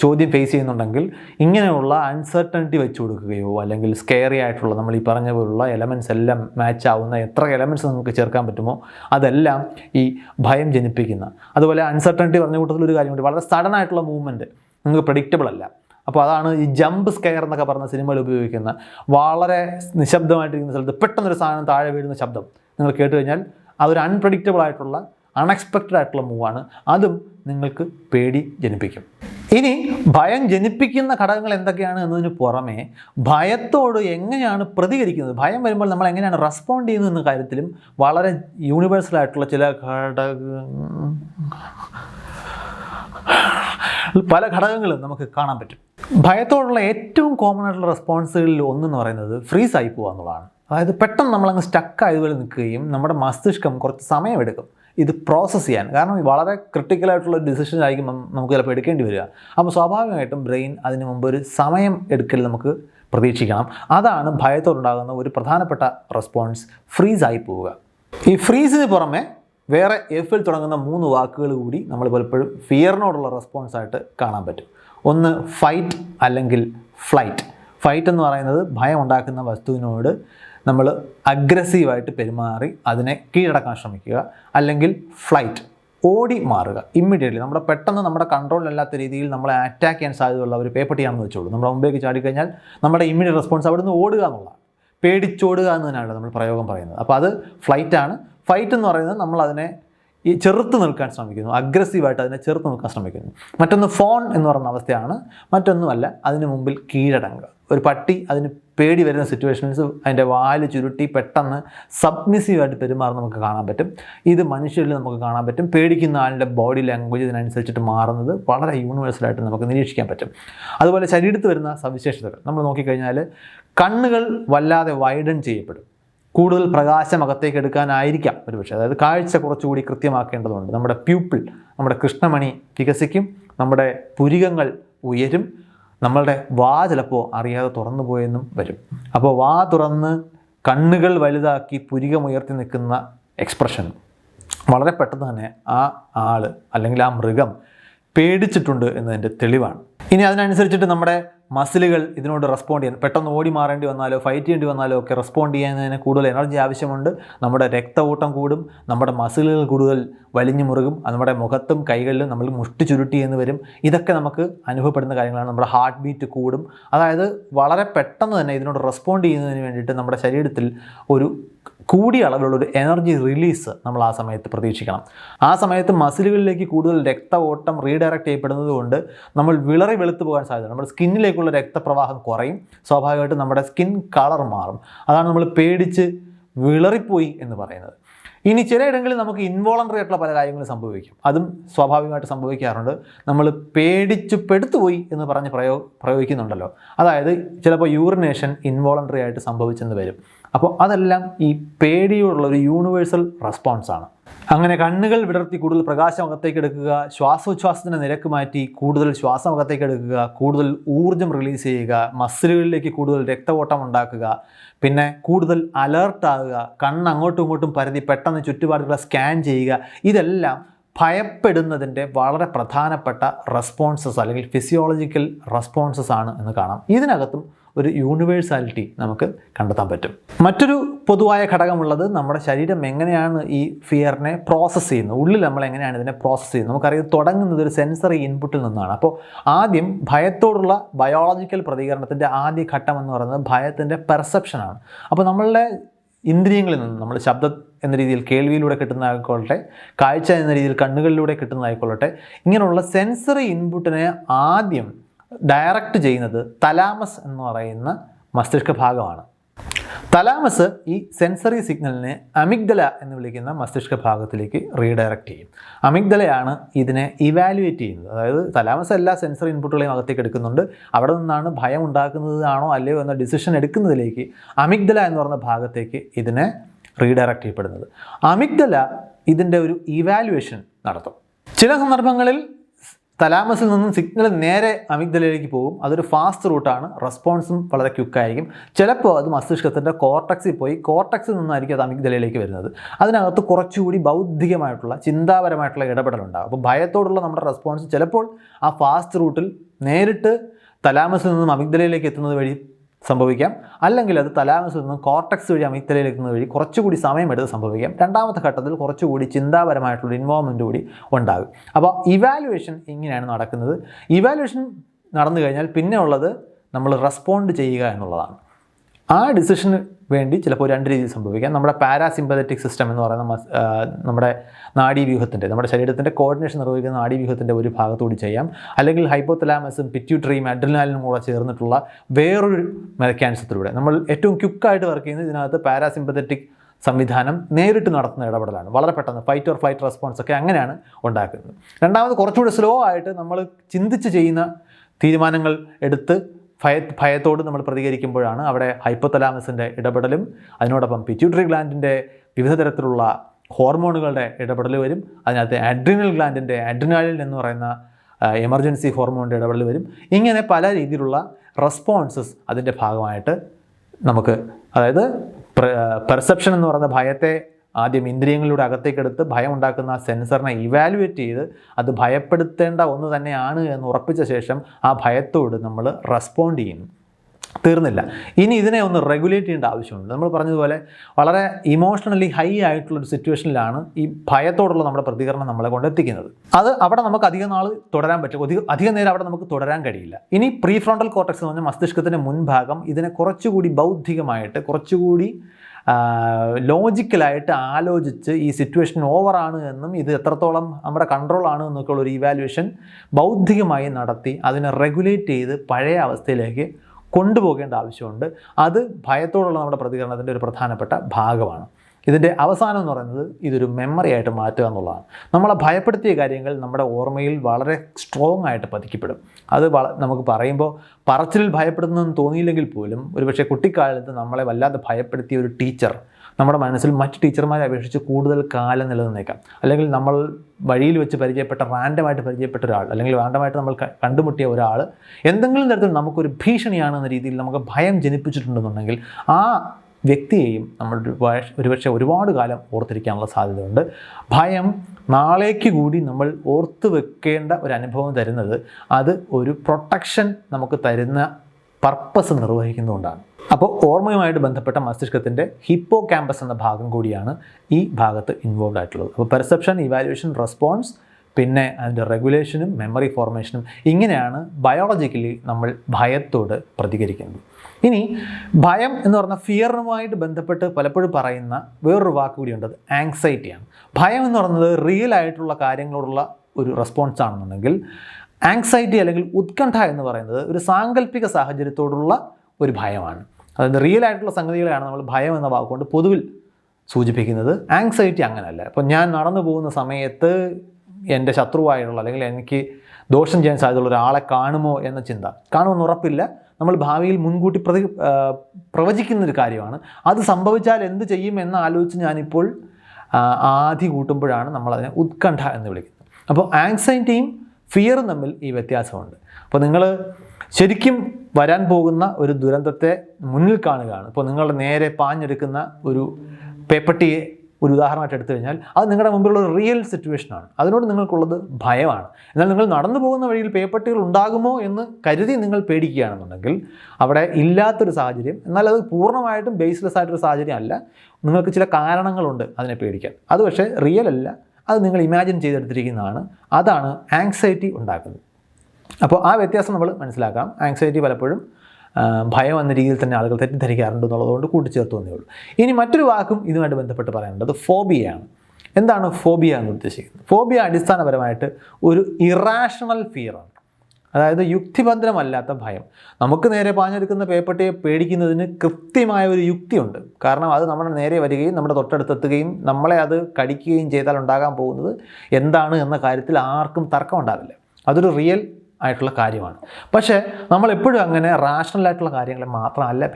ചോദ്യം ഫേസ് ചെയ്യുന്നുണ്ടെങ്കിൽ ഇങ്ങനെയുള്ള അൺസർട്ടനിറ്റി വെച്ച് കൊടുക്കുകയോ അല്ലെങ്കിൽ സ്കെയറി ആയിട്ടുള്ള നമ്മൾ ഈ പറഞ്ഞ പോലുള്ള എലമെന്റ്സ് എല്ലാം മാച്ച് ആവുന്ന എത്ര എലമെന്റ്സ് നമുക്ക് ചേർക്കാൻ പറ്റുമോ അതെല്ലാം ഈ ഭയം ജനിപ്പിക്കുന്ന. അതുപോലെ അൺസർട്ടനിറ്റി പറഞ്ഞ കൂട്ടത്തിൽ ഒരു കാര്യമുണ്ട്. വളരെ സഡൻ ആയിട്ടുള്ള മൂവ്മെന്റ് നിങ്ങൾക്ക് പ്രഡിക്റ്റബിൾ അല്ല. അപ്പോൾ അതാണ് ഈ ജമ്പ് സ്കെയർ എന്നൊക്കെ പറഞ്ഞ സിനിമയിൽ ഉപയോഗിക്കുന്ന വളരെ നിശബ്ദമായിട്ടിരിക്കുന്ന സ്ഥലത്ത് പെട്ടെന്നൊരു സാധനം താഴെ വീഴുന്ന ശബ്ദം. നിങ്ങൾ കേട്ട് കഴിഞ്ഞാൽ അതൊരു അൺപ്രഡിക്റ്റബിൾ ആയിട്ടുള്ള അൺഎക്സ്പെക്റ്റഡ് ആയിട്ടുള്ള മൂവാണ്. അതും നിങ്ങൾക്ക് പേടി ജനിപ്പിക്കും. ഇനി ഭയം ജനിപ്പിക്കുന്ന ഘടകങ്ങൾ എന്തൊക്കെയാണ് എന്നതിന് പുറമേ ഭയത്തോട് എങ്ങനെയാണ് പ്രതികരിക്കുന്നത്? ഭയം വരുമ്പോൾ നമ്മൾ എങ്ങനെയാണ് റെസ്പോണ്ട് ചെയ്യുന്നത് എന്ന കാര്യത്തിലും വളരെ യൂണിവേഴ്സൽ ആയിട്ടുള്ള ചില ഘടക പല ഘടകങ്ങളും നമുക്ക് കാണാൻ പറ്റും. ഭയത്തോടുള്ള ഏറ്റവും കോമൺ ആയിട്ടുള്ള റെസ്പോൺസുകളിൽ ഒന്നെന്ന് പറയുന്നത് ഫ്രീസ് ആയി പോകുക എന്നുള്ളതാണ്. അതായത് പെട്ടെന്ന് നമ്മളങ്ങ് സ്റ്റക്ക് ആയതുപോലെ നിൽക്കുകയും നമ്മുടെ മസ്തിഷ്കം കുറച്ച് സമയമെടുക്കും. ഇത് പ്രോസസ്സ് ചെയ്യാൻ. കാരണം വളരെ ക്രിട്ടിക്കലായിട്ടുള്ള ഡിസിഷൻ ആയിരിക്കും നമുക്ക് ചിലപ്പോൾ എടുക്കേണ്ടി വരിക. അപ്പോൾ സ്വാഭാവികമായിട്ടും ബ്രെയിൻ അതിന് മുമ്പ് ഒരു സമയം എടുക്കൽ നമുക്ക് പ്രതീക്ഷിക്കണം. അതാണ് ഭയത്തോടുണ്ടാകുന്ന ഒരു പ്രധാനപ്പെട്ട റെസ്പോൺസ് ഫ്രീസ് ആയി പോവുക. ഈ ഫ്രീസിന് പുറമെ വേറെ എഫിൽ തുടങ്ങുന്ന മൂന്ന് വാക്കുകൾ കൂടി നമ്മൾ പലപ്പോഴും ഫിയറിനോടുള്ള റെസ്പോൺസ് ആയിട്ട് കാണാൻ പറ്റും. ഒന്ന് ഫൈറ്റ് അല്ലെങ്കിൽ ഫ്ലൈറ്റ് ഫൈറ്റ് എന്ന് പറയുന്നത് ഭയം ഉണ്ടാക്കുന്ന വസ്തുവിനോട് നമ്മൾ അഗ്രസീവായിട്ട് പെരുമാറി അതിനെ കീഴടക്കാൻ ശ്രമിക്കുക. അല്ലെങ്കിൽ ഫ്ലൈറ്റ് ഓടി മാറുക ഇമ്മീഡിയറ്റ്ലി നമ്മുടെ പെട്ടെന്ന് നമ്മുടെ കൺട്രോളിലല്ലാത്ത രീതിയിൽ നമ്മളെ അറ്റാക്ക് ചെയ്യാൻ സാധ്യതയുള്ള ഒരു പേപ്പട്ടിയാണെന്ന് വെച്ചോളൂ. നമ്മുടെ മുമ്പേക്ക് ചാടിക്കഴിഞ്ഞാൽ നമ്മുടെ ഇമ്മീഡിയറ്റ് റെസ്പോൺസ് അവിടെ നിന്ന് ഓടുക എന്നുള്ളതാണ്. പേടിച്ചോടുക എന്ന് തന്നെയാണ് നമ്മൾ പ്രയോഗം പറയുന്നത്. അപ്പോൾ അത് ഫ്ലൈറ്റാണ് ഫൈറ്റ് എന്ന് പറയുന്നത് നമ്മൾ അതിനെ ഈ ചെറുത്ത് നിൽക്കാൻ ശ്രമിക്കുന്നു. അഗ്രസീവായിട്ട് അതിനെ ചെറുത്ത് നിൽക്കാൻ ശ്രമിക്കുന്നു. മറ്റൊന്ന് ഫോൺ എന്ന് പറയുന്ന അവസ്ഥയാണ്. മറ്റൊന്നുമല്ല അതിന് മുമ്പിൽ കീഴടങ്ങുക. ഒരു പട്ടി അതിന് പേടി വരുന്ന സിറ്റുവേഷൻസ് അതിന്റെ വാൽ ചുരുട്ടി പെട്ടെന്ന് സബ്മിസീവായിട്ട് പെരുമാറുന്ന നമുക്ക് കാണാൻ പറ്റും. ഇത് മനുഷ്യരിൽ നമുക്ക് കാണാൻ പറ്റും. പേടിക്കുന്ന ആളുടെ ബോഡി ലാംഗ്വേജ് ഇതിനനുസരിച്ചിട്ട് മാറുന്നത് വളരെ യൂണിവേഴ്സലായിട്ട് നമുക്ക് നിരീക്ഷിക്കാൻ പറ്റും. അതുപോലെ ശരീരത്ത് വരുന്ന സവിശേഷതകൾ. നമ്മൾ നോക്കിക്കഴിഞ്ഞാൽ കണ്ണുകൾ വല്ലാതെ വൈഡൻ ചെയ്യപ്പെടും. കൂടുതൽ പ്രകാശം അകത്തേക്ക് എടുക്കാനായിരിക്കാം ഒരു പക്ഷേ അതായത് കാഴ്ച കുറച്ചുകൂടി കൃത്യമാക്കേണ്ടതുണ്ട്. നമ്മുടെ പ്യൂപ്പിൾ നമ്മുടെ കൃഷ്ണമണി വികസിക്കും. നമ്മുടെ പുരികങ്ങൾ ഉയരും. നമ്മളുടെ വാ ചിലപ്പോൾ അറിയാതെ തുറന്നു പോയെന്നും വരും. അപ്പോൾ വാ തുറന്ന് കണ്ണുകൾ വലുതാക്കി പുരികമുയർത്തി നിൽക്കുന്ന എക്സ്പ്രഷൻ വളരെ പെട്ടെന്ന് തന്നെ ആ ആൾ അല്ലെങ്കിൽ ആ മൃഗം പേടിച്ചിട്ടുണ്ട് എന്നതിന്റെ തെളിവാണ്. ഇനി അതിനനുസരിച്ചിട്ട് നമ്മുടെ മസിലുകൾ ഇതിനോട് റെസ്പോണ്ട് ചെയ്യാൻ പെട്ടെന്ന് ഓടി മാറേണ്ടി വന്നാലോ ഫൈറ്റ് ചെയ്യേണ്ടി വന്നാലോ ഒക്കെ റെസ്പോണ്ട് ചെയ്യുന്നതിന് കൂടുതൽ എനർജി ആവശ്യമുണ്ട്. നമ്മുടെ രക്തഓട്ടം കൂടും നമ്മുടെ മസിലുകൾ കൂടുതൽ വലിഞ്ഞു മുറുകും നമ്മുടെ മുഖത്തും കൈകളിലും നമ്മൾ മുഷ്ടി ചുരുട്ടി എന്ന് വരും. ഇതൊക്കെ നമുക്ക് അനുഭവപ്പെടുന്ന കാര്യങ്ങളാണ്. നമ്മുടെ ഹാർട്ട് ബീറ്റ് കൂടും. അതായത് വളരെ പെട്ടെന്ന് തന്നെ ഇതിനോട് റെസ്പോണ്ട് ചെയ്യുന്നതിന് വേണ്ടിയിട്ട് നമ്മുടെ ശരീരത്തിൽ ഒരു കൂടിയ അളവിലുള്ള ഒരു എനർജി റിലീസ് നമ്മൾ ആ സമയത്ത് പ്രതീക്ഷിക്കണം. ആ സമയത്ത് മസിലുകളിലേക്ക് കൂടുതൽ രക്ത ഓട്ടം റീഡയറക്റ്റ് ചെയ്യപ്പെടുന്നത് കൊണ്ട് നമ്മൾ വിളറി വെളുത്തു പോകാൻ സാധ്യത നമ്മുടെ സ്കിന്നിലേക്കുള്ള രക്തപ്രവാഹം കുറയും. സ്വാഭാവികമായിട്ടും നമ്മുടെ സ്കിൻ കളർ മാറും. അതാണ് നമ്മൾ പേടിച്ച് വിളറിപ്പോയി എന്ന് പറയുന്നത്. ഇനി ചിലയിടങ്ങളിൽ നമുക്ക് ഇൻവോളണ്ടറി ആയിട്ടുള്ള പല കാര്യങ്ങളും സംഭവിക്കും. അതും സ്വാഭാവികമായിട്ട് സംഭവിക്കാറുണ്ട്. നമ്മൾ പേടിച്ചു പെടുത്തുപോയി എന്ന് പറഞ്ഞ് പ്രയോ പ്രയോഗിക്കുന്നുണ്ടല്ലോ. അതായത് ചിലപ്പോൾ യൂറിനേഷൻ ഇൻവോളണ്ടറി ആയിട്ട് സംഭവിച്ചെന്ന് വരും. അപ്പോൾ അതെല്ലാം ഈ പേടിയോടുള്ള ഒരു യൂണിവേഴ്സൽ റെസ്പോൺസാണ് അങ്ങനെ കണ്ണുകൾ വിടർത്തി കൂടുതൽ പ്രകാശം അകത്തേക്ക് എടുക്കുക ശ്വാസോച്ഛ്വാസത്തിന്റെ നിരക്ക് മാറ്റി കൂടുതൽ ശ്വാസം അകത്തേക്ക് എടുക്കുക കൂടുതൽ ഊർജം റിലീസ് ചെയ്യുക മസിലുകളിലേക്ക് കൂടുതൽ രക്തഓട്ടം ഉണ്ടാക്കുക പിന്നെ കൂടുതൽ അലേർട്ടാകുക കണ്ണ് അങ്ങോട്ടും ഇങ്ങോട്ടും പരതി പെട്ടെന്ന് ചുറ്റുപാടുകളെ സ്കാൻ ചെയ്യുക ഇതെല്ലാം ഭയപ്പെടുന്നതിന്റെ വളരെ പ്രധാനപ്പെട്ട റെസ്പോൺസസ് അല്ലെങ്കിൽ ഫിസിയോളജിക്കൽ റെസ്പോൺസസ് ആണ് എന്ന് കാണാം. ഇതിനകത്തും ഒരു യൂണിവേഴ്സാലിറ്റി നമുക്ക് കണ്ടെത്താൻ പറ്റും. മറ്റൊരു പൊതുവായ ഘടകമുള്ളത് നമ്മുടെ ശരീരം എങ്ങനെയാണ് ഈ ഫിയറിനെ പ്രോസസ്സ് ചെയ്യുന്നത്? ഉള്ളിൽ നമ്മൾ എങ്ങനെയാണ് ഇതിനെ പ്രോസസ്സ് ചെയ്യുന്നത്? നമുക്കറിയാം തുടങ്ങുന്നത് ഒരു സെൻസറി ഇൻപുട്ടിൽ നിന്നാണ്. അപ്പോൾ ആദ്യം ഭയത്തോടുള്ള ബയോളജിക്കൽ പ്രതികരണത്തിന്റെ ആദ്യ ഘട്ടം എന്ന് പറയുന്നത് ഭയത്തിന്റെ പെർസെപ്ഷനാണ് അപ്പോൾ നമ്മളുടെ ഇന്ദ്രിയങ്ങളിൽ നിന്ന് നമ്മൾ ശബ്ദം എന്ന രീതിയിൽ കേൾവിയിലൂടെ കിട്ടുന്നതായിക്കൊള്ളട്ടെ കാഴ്ച എന്ന രീതിയിൽ കണ്ണുകളിലൂടെ കിട്ടുന്നതായിക്കൊള്ളട്ടെ ഇങ്ങനെയുള്ള സെൻസറി ഇൻപുട്ടിനെ ആദ്യം ഡയറക്റ്റ് ചെയ്യുന്നത് തലാമസ് എന്ന് പറയുന്ന മസ്തിഷ്ക ഭാഗമാണ്. തലാമസ് ഈ സെൻസറി സിഗ്നലിനെ അമിഗ്ദല എന്ന് വിളിക്കുന്ന മസ്തിഷ്ക ഭാഗത്തിലേക്ക് റീഡയറക്റ്റ് ചെയ്യും. അമിഗ്ദലയാണ് ഇതിനെ ഇവാലുവേറ്റ് ചെയ്യുന്നത്. അതായത് തലാമസ് എല്ലാ സെൻസറി ഇൻപുട്ടുകളെയും അകത്തേക്ക് എടുക്കുന്നുണ്ട്. അവിടെ നിന്നാണ് ഭയം ഉണ്ടാക്കുന്നതാണോ അല്ലയോ എന്ന ഡിസിഷൻ എടുക്കുന്നതിലേക്ക് അമിഗ്ദല എന്ന് പറയുന്ന ഭാഗത്തേക്ക് ഇതിനെ റീഡയറക്റ്റ് ചെയ്യപ്പെടുന്നത്. അമിഗ്ദല ഇതിന്റെ ഒരു ഇവാലുവേഷൻ നടത്തും. ചില സന്ദർഭങ്ങളിൽ തലാമസിൽ നിന്നും സിഗ്നൽ നേരെ അമിഗ്ദലയിലേക്ക് പോകും. അതൊരു ഫാസ്റ്റ് റൂട്ടാണ് റെസ്പോൺസും വളരെ ക്വിക്കായിരിക്കും ചിലപ്പോൾ അത് മസ്തിഷ്കത്തിന്റെ കോർട്ടക്സിൽ പോയി കോർട്ടക്സിൽ നിന്നായിരിക്കും അത് അമിഗ്ദലയിലേക്ക് വരുന്നത്. അതിനകത്ത് കുറച്ചുകൂടി ബൗദ്ധികമായിട്ടുള്ള ചിന്താപരമായിട്ടുള്ള ഇടപെടലുണ്ടാകും അപ്പോൾ ഭയത്തോടുള്ള നമ്മുടെ റെസ്പോൺസ് ചിലപ്പോൾ ആ ഫാസ്റ്റ് റൂട്ടിൽ നേരിട്ട് തലാമസിൽ നിന്നും അമിഗ്ദലയിലേക്ക് എത്തുന്നത് വഴി സംഭവിക്കാം. അല്ലെങ്കിൽ അത് തലാമസിൽ നിന്നും കോർട്ടക്സ് വഴി അമിത്തലയിലെത്തുന്ന വഴി കുറച്ചുകൂടി സമയമെടുത്ത് സംഭവിക്കാം. രണ്ടാമത്തെ ഘട്ടത്തിൽ കുറച്ചുകൂടി ചിന്താപരമായിട്ടുള്ള ഇൻവോൾവ്മെന്റ് കൂടി ഉണ്ടാകും. അപ്പോൾ ഇവാലുവേഷൻ ഇങ്ങനെയാണ് നടക്കുന്നത്. ഇവാലുവേഷൻ നടന്നു കഴിഞ്ഞാൽ പിന്നെ ഉള്ളത് നമ്മൾ റെസ്പോണ്ട് ചെയ്യുക എന്നുള്ളതാണ്. ആ ഡിസിഷന് വേണ്ടി ചിലപ്പോൾ രണ്ട് രീതിയിൽ സംഭവിക്കാം. നമ്മുടെ പാരാസിമ്പതറ്റിക് സിസ്റ്റം എന്ന് പറയുന്ന നമ്മുടെ നാഡീവ്യൂഹത്തിന്റെ നമ്മുടെ ശരീരത്തിന്റെ കോർഡിനേഷൻ നിർവഹിക്കുന്ന നാഡീവ്യൂഹത്തിന്റെ ഒരു ഭാഗത്തുകൂടി ചെയ്യാം. അല്ലെങ്കിൽ ഹൈപ്പോത്തലാമസും പിറ്റ്യൂട്ടറിയും അഡ്രിനാലിനും കൂടെ ചേർന്നിട്ടുള്ള വേറൊരു മെക്കാനിസത്തിലൂടെ നമ്മൾ ഏറ്റവും ക്യുക്കായിട്ട് വർക്ക് ചെയ്യുന്നത് ഇതിനകത്ത് പാരാസിമ്പതറ്റിക് സംവിധാനം നേരിട്ട് നടത്തുന്ന ഇടപെടലാണ്. വളരെ പെട്ടെന്ന് ഫൈറ്റ് ഓർ ഫ്ലൈറ്റ് റെസ്പോൺസ് ഒക്കെ അങ്ങനെയാണ് ഉണ്ടാക്കുന്നത്. രണ്ടാമത് കുറച്ചുകൂടി സ്ലോ ആയിട്ട് നമ്മൾ ചിന്തിച്ച് ചെയ്യുന്ന തീരുമാനങ്ങൾ എടുത്ത് ഭയ ഭയത്തോട് നമ്മൾ പ്രതികരിക്കുമ്പോഴാണ് അവിടെ ഹൈപ്പോതലാമസിന്റെ ഇടപെടലും അതിനോടൊപ്പം പിറ്റ്യൂട്ടറി ഗ്ലാൻഡിന്റെ വിവിധ തരത്തിലുള്ള ഹോർമോണുകളുടെ ഇടപെടൽ വരും അതിനകത്ത് അഡ്രിനൽ ഗ്ലാൻഡിന്റെ അഡ്രിനാലിൻ എന്ന് പറയുന്ന എമർജൻസി ഹോർമോണിന്റെ ഇടപെടൽ വരും. ഇങ്ങനെ പല രീതിയിലുള്ള റെസ്പോൺസസ് അതിന്റെ ഭാഗമായിട്ട് നമുക്ക് അതായത് പെർസെപ്ഷൻ എന്ന് പറയുന്ന ഭയത്തെ ആദ്യം ഇന്ദ്രിയങ്ങളിലൂടെ അകത്തേക്കെടുത്ത് ഭയം ഉണ്ടാക്കുന്ന ആ സെൻസറിനെ ഇവാലുവേറ്റ് ചെയ്ത് അത് ഭയപ്പെടുത്തേണ്ട ഒന്ന് തന്നെയാണ് എന്ന് ഉറപ്പിച്ച ശേഷം ആ ഭയത്തോട് നമ്മൾ റെസ്പോണ്ട് ചെയ്യുന്നു തീർന്നില്ല. ഇനി ഇതിനെ ഒന്ന് റെഗുലേറ്റ് ചെയ്യേണ്ട ആവശ്യമുണ്ട്. നമ്മൾ പറഞ്ഞതുപോലെ വളരെ ഇമോഷണലി ഹൈ ആയിട്ടുള്ള ഒരു സിറ്റുവേഷനിലാണ് ഈ ഭയത്തോടുള്ള നമ്മുടെ പ്രതികരണം നമ്മളെ കൊണ്ട് എത്തിക്കുന്നത്. അത് അവിടെ നമുക്ക് അധികം നാൾ തുടരാൻ പറ്റും. അധികം നേരം അവിടെ നമുക്ക് തുടരാൻ കഴിയില്ല. ഇനി പ്രീ ഫ്രോണ്ടൽ കോർട്ടക്സ് എന്ന് പറഞ്ഞാൽ മസ്തിഷ്കത്തിന്റെ മുൻഭാഗം ഇതിനെ കുറച്ചുകൂടി ബൗദ്ധികമായിട്ട് കുറച്ചുകൂടി ലോജിക്കലായിട്ട് ആലോചിച്ച് ഈ സിറ്റുവേഷൻ ഓവറാണ് എന്നും ഇത് എത്രത്തോളം നമ്മുടെ കൺട്രോളാണ് എന്നൊക്കെ ഒരു ഇവാലുവേഷൻ ബൗദ്ധികമായി നടത്തി അതിനെ റെഗുലേറ്റ് ചെയ്ത് പഴയ അവസ്ഥയിലേക്ക് കൊണ്ടുപോകേണ്ട ആവശ്യമുണ്ട്. അത് ഭയത്തോടുള്ള നമ്മുടെ പ്രതികരണത്തിന്റെ ഒരു പ്രധാനപ്പെട്ട ഭാഗമാണ്. ഇതിന്റെ അവസാനം എന്ന് പറയുന്നത് ഇതൊരു മെമ്മറി ആയിട്ട് മാറ്റുക എന്നുള്ളതാണ്. നമ്മളെ ഭയപ്പെടുത്തിയ കാര്യങ്ങൾ നമ്മുടെ ഓർമ്മയിൽ വളരെ സ്ട്രോങ് ആയിട്ട് പതിക്കപ്പെടും. അത് നമുക്ക് പറയുമ്പോൾ പറച്ചിലിൽ ഭയപ്പെടുന്നതെന്ന് തോന്നിയില്ലെങ്കിൽ പോലും ഒരുപക്ഷെ കുട്ടിക്കാലത്ത് നമ്മളെ വല്ലാതെ ഭയപ്പെടുത്തിയ ഒരു ടീച്ചർ നമ്മുടെ മനസ്സിൽ മറ്റ് ടീച്ചർമാരെ അപേക്ഷിച്ച് കൂടുതൽ കാലം നിലനിന്നേക്കാം. അല്ലെങ്കിൽ നമ്മൾ വഴിയിൽ വെച്ച് പരിചയപ്പെട്ട റാൻഡമായിട്ട് പരിചയപ്പെട്ട ഒരാൾ അല്ലെങ്കിൽ റാൻഡമായിട്ട് നമ്മൾ കണ്ടുമുട്ടിയ ഒരാൾ എന്തെങ്കിലും തരത്തിൽ നമുക്കൊരു ഭീഷണിയാണെന്ന രീതിയിൽ നമുക്ക് ഭയം ജനിപ്പിച്ചിട്ടുണ്ടെന്നുണ്ടെങ്കിൽ ആ വ്യക്തിയെയും നമ്മൾ ഒരുപക്ഷെ ഒരുപാട് കാലം ഓർത്തിരിക്കാനുള്ള സാധ്യതയുണ്ട്. ഭയം നാളേക്ക് കൂടി നമ്മൾ ഓർത്ത് വെക്കേണ്ട ഒരു അനുഭവം തരുന്നത് അത് ഒരു പ്രൊട്ടക്ഷൻ നമുക്ക് തരുന്ന പർപ്പസ് നിർവഹിക്കുന്നതുകൊണ്ടാണ്. അപ്പോൾ ഓർമ്മയുമായിട്ട് ബന്ധപ്പെട്ട മസ്തിഷ്കത്തിന്റെ ഹിപ്പോ ക്യാമ്പസ് എന്ന ഭാഗം കൂടിയാണ് ഈ ഭാഗത്ത് ഇൻവോൾവ് ആയിട്ടുള്ളത്. അപ്പോൾ പെർസെപ്ഷൻ ഇവാലുവേഷൻ റെസ്പോൺസ് പിന്നെ അതിന്റെ റെഗുലേഷനും മെമ്മറി ഫോർമേഷനും ഇങ്ങനെയാണ് ബയോളജിക്കലി നമ്മൾ ഭയത്തോട് പ്രതികരിക്കുന്നത്. ഇനി ഭയം എന്ന് പറഞ്ഞ ഫിയറുമായിട്ട് ബന്ധപ്പെട്ട് പലപ്പോഴും പറയുന്ന വേറൊരു വാക്ക് കൂടിയുണ്ട്. അത് ആങ്സൈറ്റിയാണ് ഭയം എന്ന് പറയുന്നത് റിയൽ ആയിട്ടുള്ള കാര്യങ്ങളോടുള്ള ഒരു റെസ്പോൺസ് ആണെന്നുണ്ടെങ്കിൽ ആങ്സൈറ്റി അല്ലെങ്കിൽ ഉത്കണ്ഠ എന്ന് പറയുന്നത് ഒരു സാങ്കല്പിക സാഹചര്യത്തോടുള്ള ഒരു ഭയമാണ്. അതായത് റിയൽ ആയിട്ടുള്ള സംഗതികളെയാണ് നമ്മൾ ഭയം എന്ന വാക്കുകൊണ്ട് പൊതുവിൽ സൂചിപ്പിക്കുന്നത്. ആങ്സൈറ്റി അങ്ങനെയല്ല. അപ്പോൾ ഞാൻ നടന്നു പോകുന്ന സമയത്ത് എന്റെ ശത്രുവായിട്ടുള്ള അല്ലെങ്കിൽ എനിക്ക് ദോഷം ചെയ്യാൻ സാധ്യതയുള്ള ഒരാളെ കാണുമോ എന്ന ചിന്ത. കാണുമെന്ന് ഉറപ്പില്ല. നമ്മൾ ഭാവിയിൽ മുൻകൂട്ടി പ്രതി പ്രവചിക്കുന്നൊരു കാര്യമാണ്. അത് സംഭവിച്ചാൽ എന്ത് ചെയ്യും എന്ന് ആലോചിച്ച് ഞാനിപ്പോൾ ആധി കൂട്ടുമ്പോഴാണ് നമ്മളതിനെ ഉത്കണ്ഠ എന്ന് വിളിക്കുന്നത്. അപ്പോൾ ആങ്സൈറ്റിയും ഫിയറും തമ്മിൽ ഈ വ്യത്യാസമുണ്ട്. അപ്പോൾ നിങ്ങൾ ശരിക്കും വരാൻ പോകുന്ന ഒരു ദുരന്തത്തെ മുന്നിൽ കാണുകയാണ്. ഇപ്പോൾ നിങ്ങളുടെ നേരെ പാഞ്ഞെടുക്കുന്ന ഒരു പേപ്പട്ടിയെ ഒരു ഉദാഹരണമായിട്ട് എടുത്തു കഴിഞ്ഞാൽ അത് നിങ്ങളുടെ മുമ്പിലുള്ള ഒരു റിയൽ സിറ്റുവേഷനാണ് അതിനോട് നിങ്ങൾക്കുള്ളത് ഭയമാണ്. എന്നാൽ നിങ്ങൾ നടന്നു പോകുന്ന വഴിയിൽ പേപ്പട്ടികൾ ഉണ്ടാകുമോ എന്ന് കരുതി നിങ്ങൾ പേടിക്കുകയാണെന്നുണ്ടെങ്കിൽ അവിടെ ഇല്ലാത്തൊരു സാഹചര്യം എന്നാൽ അത് പൂർണമായിട്ടും ബേസ്ലെസ് ആയിട്ടൊരു സാഹചര്യം അല്ല. നിങ്ങൾക്ക് ചില കാരണങ്ങളുണ്ട് അതിനെ പേടിക്കാൻ. അത് പക്ഷേ റിയൽ അല്ല. അത് നിങ്ങൾ ഇമാജിൻ ചെയ്തെടുത്തിരിക്കുന്നതാണ്. അതാണ് ആങ്സൈറ്റി ഉണ്ടാക്കുന്നത്. അപ്പോൾ ആ വ്യത്യാസം നമ്മൾ മനസ്സിലാക്കാം. ആങ്സൈറ്റി പലപ്പോഴും ഭയം എന്ന രീതിയിൽ തന്നെ ആളുകൾ തെറ്റിദ്ധരിക്കാറുണ്ട് എന്നുള്ളതുകൊണ്ട് കൂട്ടിച്ചേർത്തു എന്നേ ഉള്ളൂ. ഇനി മറ്റൊരു വാക്കും ഇതുമായിട്ട് ബന്ധപ്പെട്ട് പറയാനുള്ളത് ഫോബിയയാണ്. എന്താണ് ഫോബിയ എന്ന് ഉദ്ദേശിക്കുന്നത്? ഫോബിയ അടിസ്ഥാനപരമായിട്ട് ഒരു ഇറാഷണൽ ഫിയറാണ് അതായത് യുക്തിഭദ്രമല്ലാത്ത ഭയം. നമുക്ക് നേരെ പാഞ്ഞെടുക്കുന്ന പേപ്പട്ടിയെ പേടിക്കുന്നതിന് കൃത്യമായ ഒരു യുക്തിയുണ്ട്. കാരണം അത് നമ്മുടെ നേരെ വരികയും നമ്മുടെ തൊട്ടടുത്തെത്തുകയും നമ്മളെ അത് കടിക്കുകയും ചെയ്താൽ ഉണ്ടാകാൻ പോകുന്നത് എന്താണ് എന്ന കാര്യത്തിൽ ആർക്കും തർക്കമുണ്ടാവില്ല. അതൊരു റിയൽ ആയിട്ടുള്ള കാര്യമാണ്. പക്ഷേ നമ്മൾ എപ്പോഴും അങ്ങനെ റാഷണൽ ആയിട്ടുള്ള കാര്യങ്ങളെ മാത്രമല്ല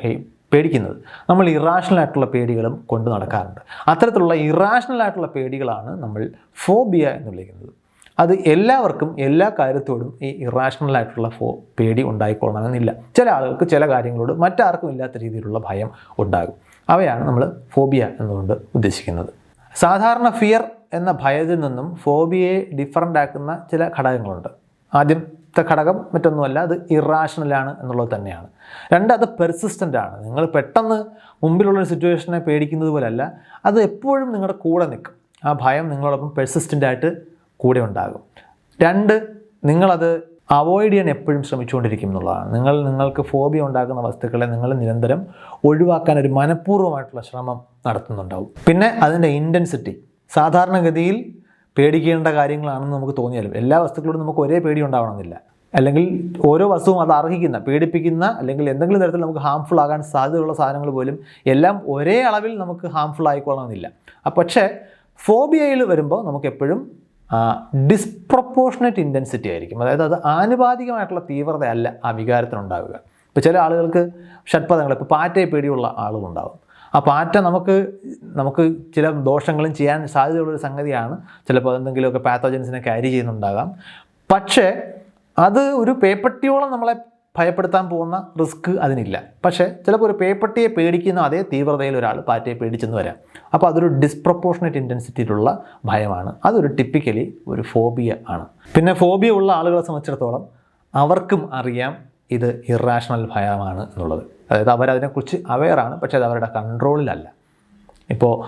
പേടിക്കുന്നത്. നമ്മൾ ഇറാഷണൽ ആയിട്ടുള്ള പേടികളും കൊണ്ടു നടക്കാറുണ്ട്. അത്തരത്തിലുള്ള ഇറാഷണൽ ആയിട്ടുള്ള പേടികളാണ് നമ്മൾ ഫോബിയ എന്ന് വിളിക്കുന്നത്. അത് എല്ലാവർക്കും എല്ലാ കാര്യത്തോടും ഈ ഇറാഷണൽ ആയിട്ടുള്ള ഫോ പേടി ഉണ്ടായിക്കൊള്ളണമെന്നില്ല. ചില ആളുകൾക്ക് ചില കാര്യങ്ങളോട് മറ്റാർക്കും ഇല്ലാത്ത രീതിയിലുള്ള ഭയം ഉണ്ടാകും. അവയാണ് നമ്മൾ ഫോബിയ എന്നുകൊണ്ട് ഉദ്ദേശിക്കുന്നത്. സാധാരണ ഫിയർ എന്ന ഭയത്തിൽ നിന്നും ഫോബിയയെ ഡിഫറന്റ് ആക്കുന്ന ചില ഘടകങ്ങളുണ്ട്. ആദ്യത്തെ ഘടകം മറ്റൊന്നുമല്ല അത് ഇറാഷണലാണ് എന്നുള്ളത് തന്നെയാണ്. രണ്ട് അത് പെർസിസ്റ്റന്റ് ആണ്. നിങ്ങൾ പെട്ടെന്ന് മുമ്പിലുള്ള ഒരു സിറ്റുവേഷനെ പേടിക്കുന്നത് പോലല്ല അത് എപ്പോഴും നിങ്ങളുടെ കൂടെ നിൽക്കും. ആ ഭയം നിങ്ങളോടൊപ്പം പെർസിസ്റ്റന്റ് ആയിട്ട് കൂടെ ഉണ്ടാകും. രണ്ട് നിങ്ങളത് അവോയ്ഡ് ചെയ്യാൻ എപ്പോഴും ശ്രമിച്ചുകൊണ്ടിരിക്കും എന്നുള്ളതാണ്. നിങ്ങൾ നിങ്ങൾക്ക് ഫോബിയ ഉണ്ടാക്കുന്ന വസ്തുക്കളെ നിങ്ങൾ നിരന്തരം ഒഴിവാക്കാൻ ഒരു മനഃപൂർവമായിട്ടുള്ള ശ്രമം നടത്തുന്നുണ്ടാവും. പിന്നെ അതിന്റെ ഇന്റൻസിറ്റി സാധാരണഗതിയിൽ പേടിക്കേണ്ട കാര്യങ്ങളാണെന്ന് നമുക്ക് തോന്നിയാലും എല്ലാ വസ്തുക്കളോടും നമുക്ക് ഒരേ പേടി ഉണ്ടാവണമെന്നില്ല. അല്ലെങ്കിൽ ഓരോ വസ്തുവും അത് അർഹിക്കുന്ന പീഡിപ്പിക്കുന്ന അല്ലെങ്കിൽ എന്തെങ്കിലും തരത്തിൽ നമുക്ക് ഹാംഫുൾ ആകാൻ സാധ്യതയുള്ള സാധനങ്ങൾ പോലും എല്ലാം ഒരേ അളവിൽ നമുക്ക് ഹാംഫുൾ ആയിക്കൊള്ളണമെന്നില്ല. പക്ഷേ ഫോബിയയിൽ വരുമ്പോൾ നമുക്ക് എപ്പോഴും ഡിസ്പ്രപ്പോർഷണേറ്റ് ഇന്റൻസിറ്റി ആയിരിക്കും. അതായത് അത് ആനുപാതികമായിട്ടുള്ള തീവ്രതയല്ല ആ വികാരത്തിനുണ്ടാവുക. ഇപ്പോൾ ചില ആളുകൾക്ക് ഷഡ്പഥങ്ങൾ ഇപ്പോൾ പാറ്റയെ പേടിയുള്ള ആളുകളുണ്ടാവും. ആ പാറ്റ നമുക്ക് നമുക്ക് ചില ദോഷങ്ങളും ചെയ്യാൻ സാധ്യതയുള്ളൊരു സംഗതിയാണ് ചിലപ്പോൾ എന്തെങ്കിലുമൊക്കെ പാത്തോജൻസിനെ ക്യാരി ചെയ്യുന്നുണ്ടാകാം. പക്ഷേ അത് ഒരു പേപ്പട്ടിയോളം നമ്മളെ ഭയപ്പെടുത്താൻ പോകുന്ന റിസ്ക് അതിനില്ല. പക്ഷേ ചിലപ്പോൾ ഒരു പേപ്പട്ടിയെ പേടിക്കുന്ന അതേ തീവ്രതയിൽ ഒരാൾ പാറ്റയെ പേടിച്ചെന്ന് വരാം. അപ്പോൾ അതൊരു ഡിസ്പ്രപ്പോർഷനേറ്റ് ഇന്റൻസിറ്റിയിലുള്ള ഭയമാണ്. അതൊരു ടിപ്പിക്കലി ഒരു ഫോബിയ ആണ്. പിന്നെ ഫോബിയ ഉള്ള ആളുകളെ സംബന്ധിച്ചിടത്തോളം അവർക്കും അറിയാം ഇത് ഇറാഷണൽ ഭയമാണ് എന്നുള്ളത്. അതായത് അവരതിനെക്കുറിച്ച് അവെയറാണ് പക്ഷേ അത് അവരുടെ കൺട്രോളിലല്ല ഇപ്പോൾ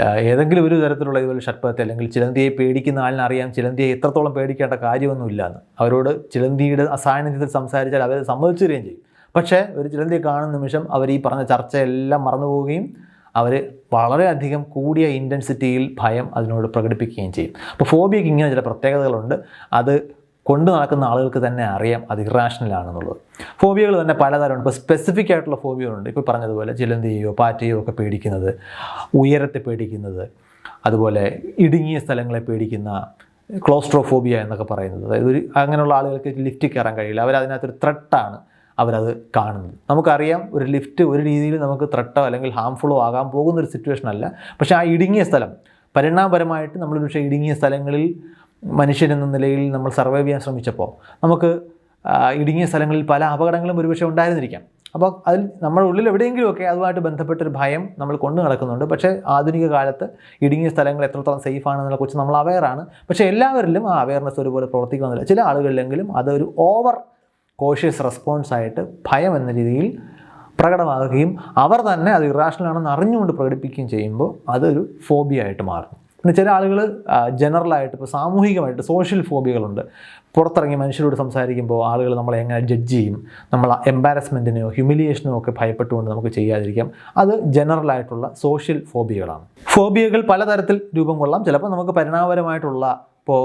ഏതെങ്കിലും ഒരു തരത്തിലുള്ള ഇതുപോലെ ഷർപ്പത്തെ അല്ലെങ്കിൽ ചിലന്തിയെ പേടിക്കുന്ന ആളിനെ അറിയാം ചിലന്തിയെ എത്രത്തോളം പേടിക്കേണ്ട കാര്യമൊന്നുമില്ല എന്ന് അവരോട് ചിലന്തിയുടെ അസാന്നിധ്യത്തിൽ സംസാരിച്ചാൽ അവർ സമ്മതിച്ചു തരികയും ചെയ്യും. പക്ഷേ ഒരു ചിലന്തിയെ കാണുന്ന നിമിഷം അവർ ഈ പറഞ്ഞ ചർച്ചയെല്ലാം മറന്നു പോവുകയും അവർ വളരെയധികം കൂടിയ ഇന്റൻസിറ്റിയിൽ ഭയം അതിനോട് പ്രകടിപ്പിക്കുകയും ചെയ്യും. അപ്പോൾ ഫോബിയയ്ക്ക് ഇങ്ങനെ ചില പ്രത്യേകതകളുണ്ട്. അത് കൊണ്ടു നടക്കുന്ന ആളുകൾക്ക് തന്നെ അറിയാം അത് ഇറാഷണൽ ആണെന്നുള്ളത് ഫോബിയകൾ തന്നെ പലതരമുണ്ട് ഇപ്പോൾ സ്പെസിഫിക് ആയിട്ടുള്ള ഫോബിയകളുണ്ട്. ഇപ്പോൾ പറഞ്ഞതുപോലെ ചിലന്തിയോ പാറ്റയോ ഒക്കെ പേടിക്കുന്നത് ഉയരത്തെ പേടിക്കുന്നത് അതുപോലെ ഇടുങ്ങിയ സ്ഥലങ്ങളെ പേടിക്കുന്ന ക്ലോസ്ട്രോഫോബിയ എന്നൊക്കെ പറയുന്നത്. അതായത് ഒരു അങ്ങനെയുള്ള ആളുകൾക്ക് ലിഫ്റ്റ് കയറാൻ കഴിയില്ല. അവരതിനകത്തൊരു ത്രെട്ടാണ് അവരത് കാണുന്നത്. നമുക്കറിയാം ഒരു ലിഫ്റ്റ് ഒരു രീതിയിൽ നമുക്ക് ത്രെട്ടോ അല്ലെങ്കിൽ ഹാംഫുള്ളോ ആകാൻ പോകുന്ന ഒരു സിറ്റുവേഷൻ അല്ല. പക്ഷേ ആ ഇടുങ്ങിയ സ്ഥലം പരിണാമപരമായിട്ട് നമ്മൾ പക്ഷേ ഇടുങ്ങിയ സ്ഥലങ്ങളിൽ മനുഷ്യൻ എന്ന നിലയിൽ നമ്മൾ സർവൈവ് ചെയ്യാൻ ശ്രമിച്ചപ്പോൾ നമുക്ക് ഇടുങ്ങിയ സ്ഥലങ്ങളിൽ പല അപകടങ്ങളും ഒരുപക്ഷെ ഉണ്ടായിരുന്നിരിക്കാം. അപ്പോൾ അതിൽ നമ്മുടെ ഉള്ളിൽ എവിടെയെങ്കിലുമൊക്കെ അതുമായിട്ട് ബന്ധപ്പെട്ടൊരു ഭയം നമ്മൾ കൊണ്ടു നടക്കുന്നുണ്ട്. പക്ഷേ ആധുനിക കാലത്ത് ഇടുങ്ങിയ സ്ഥലങ്ങൾ എത്രത്തോളം സേഫ് ആണെന്നതിനെ കുറിച്ച് നമ്മൾ അവെയറാണ് പക്ഷേ എല്ലാവരിലും ആ അവയർനെസ് ഒരുപോലെ പ്രവർത്തിക്കുന്നില്ല ചില ആളുകളിലെങ്കിലും അതൊരു ഓവർ കോഷ്യസ് റെസ്പോൺസ് ആയിട്ട് ഭയം എന്ന രീതിയിൽ പ്രകടമാകുകയും അവർ തന്നെ അത് ഇറാഷണൽ ആണെന്ന് അറിഞ്ഞുകൊണ്ട് പ്രകടിപ്പിക്കുകയും ചെയ്യുമ്പോൾ അതൊരു ഫോബിയ ആയിട്ട് മാറും പിന്നെ ചില ആളുകൾ ജനറലായിട്ട് ഇപ്പോൾ സാമൂഹികമായിട്ട് സോഷ്യൽ ഫോബികളുണ്ട് പുറത്തിറങ്ങി മനുഷ്യരോട് സംസാരിക്കുമ്പോൾ ആളുകൾ നമ്മളെ എങ്ങനെ ജഡ്ജ് ചെയ്യും? നമ്മൾ എംബാരസ്മെന്റിനെയോ ഹ്യൂമിലിയേഷനോ ഒക്കെ ഭയപ്പെട്ടുകൊണ്ട് നമുക്ക് ചെയ്യാതിരിക്കാം. അത് ജനറലായിട്ടുള്ള സോഷ്യൽ ഫോബിയകളാണ് ഫോബിയകൾ പലതരത്തിൽ രൂപം കൊള്ളാം. ചിലപ്പോൾ നമുക്ക് പരിണാമപരമായിട്ടുള്ള ഇപ്പോൾ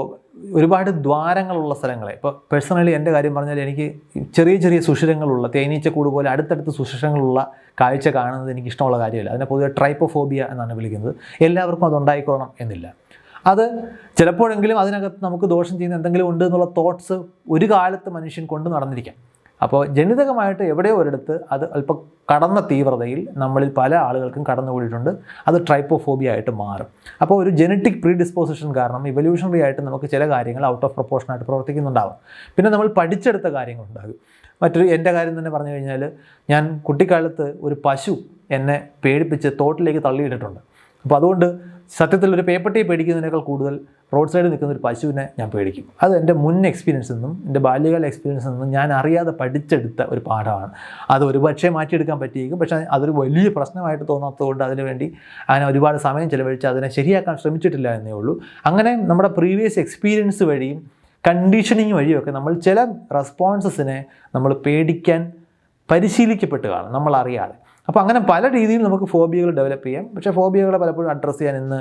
ഒരുപാട് ദ്വാരങ്ങളുള്ള സ്ഥലങ്ങളെ. ഇപ്പോൾ പേഴ്സണലി എന്റെ കാര്യം പറഞ്ഞാൽ എനിക്ക് ചെറിയ ചെറിയ സുഷിരങ്ങളുള്ള തേനീച്ചക്കൂട് പോലെ അടുത്തടുത്ത് സുഷിരങ്ങളുള്ള കാഴ്ച കാണുന്നത് എനിക്ക് ഇഷ്ടമുള്ള കാര്യമല്ല. അതിനെ പൊതുവെ ട്രൈപ്പോഫോബിയ എന്നാണ് വിളിക്കുന്നത്. എല്ലാവർക്കും അത് ഉണ്ടായിക്കോളണം എന്നില്ല. അത് ചിലപ്പോഴെങ്കിലും അതിനകത്ത് നമുക്ക് ദോഷം ചെയ്യുന്ന എന്തെങ്കിലും ഉണ്ട് എന്നുള്ള തോട്ട്സ് ഒരു കാലത്ത് മനുഷ്യൻ കൊണ്ട് നടന്നിരിക്കാം. അപ്പോൾ ജനിതകമായിട്ട് എവിടെയോ ഒരിടത്ത് അത് അല്പം കടന്ന തീവ്രതയിൽ നമ്മളിൽ പല ആളുകൾക്കും കടന്നുകൂടിയിട്ടുണ്ട്. അത് ട്രൈപ്പോഫോബിയ ആയിട്ട് മാറും. അപ്പോൾ ഒരു ജനറ്റിക് പ്രീഡിസ്പോസിഷൻ കാരണം ഇവല്യൂഷണറി ആയിട്ട് നമുക്ക് ചില കാര്യങ്ങൾ ഔട്ട് ഓഫ് പ്രൊപ്പോർഷൻ ആയിട്ട് പ്രവർത്തിക്കുന്നുണ്ടാവും. പിന്നെ നമ്മൾ പഠിച്ചെടുത്ത കാര്യങ്ങളുണ്ടാകും. മറ്റൊരു എന്റെ കാര്യം തന്നെ പറഞ്ഞു കഴിഞ്ഞാൽ ഞാൻ കുട്ടിക്കാലത്ത് ഒരു പശു എന്നെ പേടിപ്പിച്ച് തോട്ടിലേക്ക് തള്ളിയിട്ടിട്ടുണ്ട്. അപ്പോൾ അതുകൊണ്ട് സത്യത്തിൽ ഒരു പേപ്പട്ടിയെ പേടിക്കുന്നതിനേക്കാൾ കൂടുതൽ റോഡ് സൈഡിൽ നിൽക്കുന്ന ഒരു പശുവിനെ ഞാൻ പേടിക്കും. അത് എന്റെ മുൻ എക്സ്പീരിയൻസ് നിന്നും എന്റെ ബാല്യകാല എക്സ്പീരിയൻസ് നിന്നും ഞാൻ അറിയാതെ പഠിച്ചെടുത്ത ഒരു പാഠമാണ്. അത് ഒരുപക്ഷേ മാറ്റിയെടുക്കാൻ പറ്റിയേക്കും പക്ഷേ അതൊരു വലിയ പ്രശ്നമായിട്ട് തോന്നാത്തതുകൊണ്ട് അതിനു വേണ്ടി അങ്ങനെ ഒരുപാട് സമയം ചിലവഴിച്ച് അതിനെ ശരിയാക്കാൻ ശ്രമിച്ചിട്ടില്ല എന്നേ ഉള്ളൂ. അങ്ങനെ നമ്മുടെ പ്രീവിയസ് എക്സ്പീരിയൻസ് വഴിയും കണ്ടീഷനിങ് വഴിയൊക്കെ നമ്മൾ ചില റെസ്പോൺസസിനെ നമ്മൾ പേടിക്കാൻ പരിശീലിക്കപ്പെട്ട് നമ്മൾ അറിയാതെ അപ്പോൾ അങ്ങനെ പല രീതിയിൽ നമുക്ക് ഫോബിയകൾ ഡെവലപ്പ് ചെയ്യാം. പക്ഷേ ഫോബിയകളെ പലപ്പോഴും അഡ്രസ്സ് ചെയ്യാൻ ഇന്ന്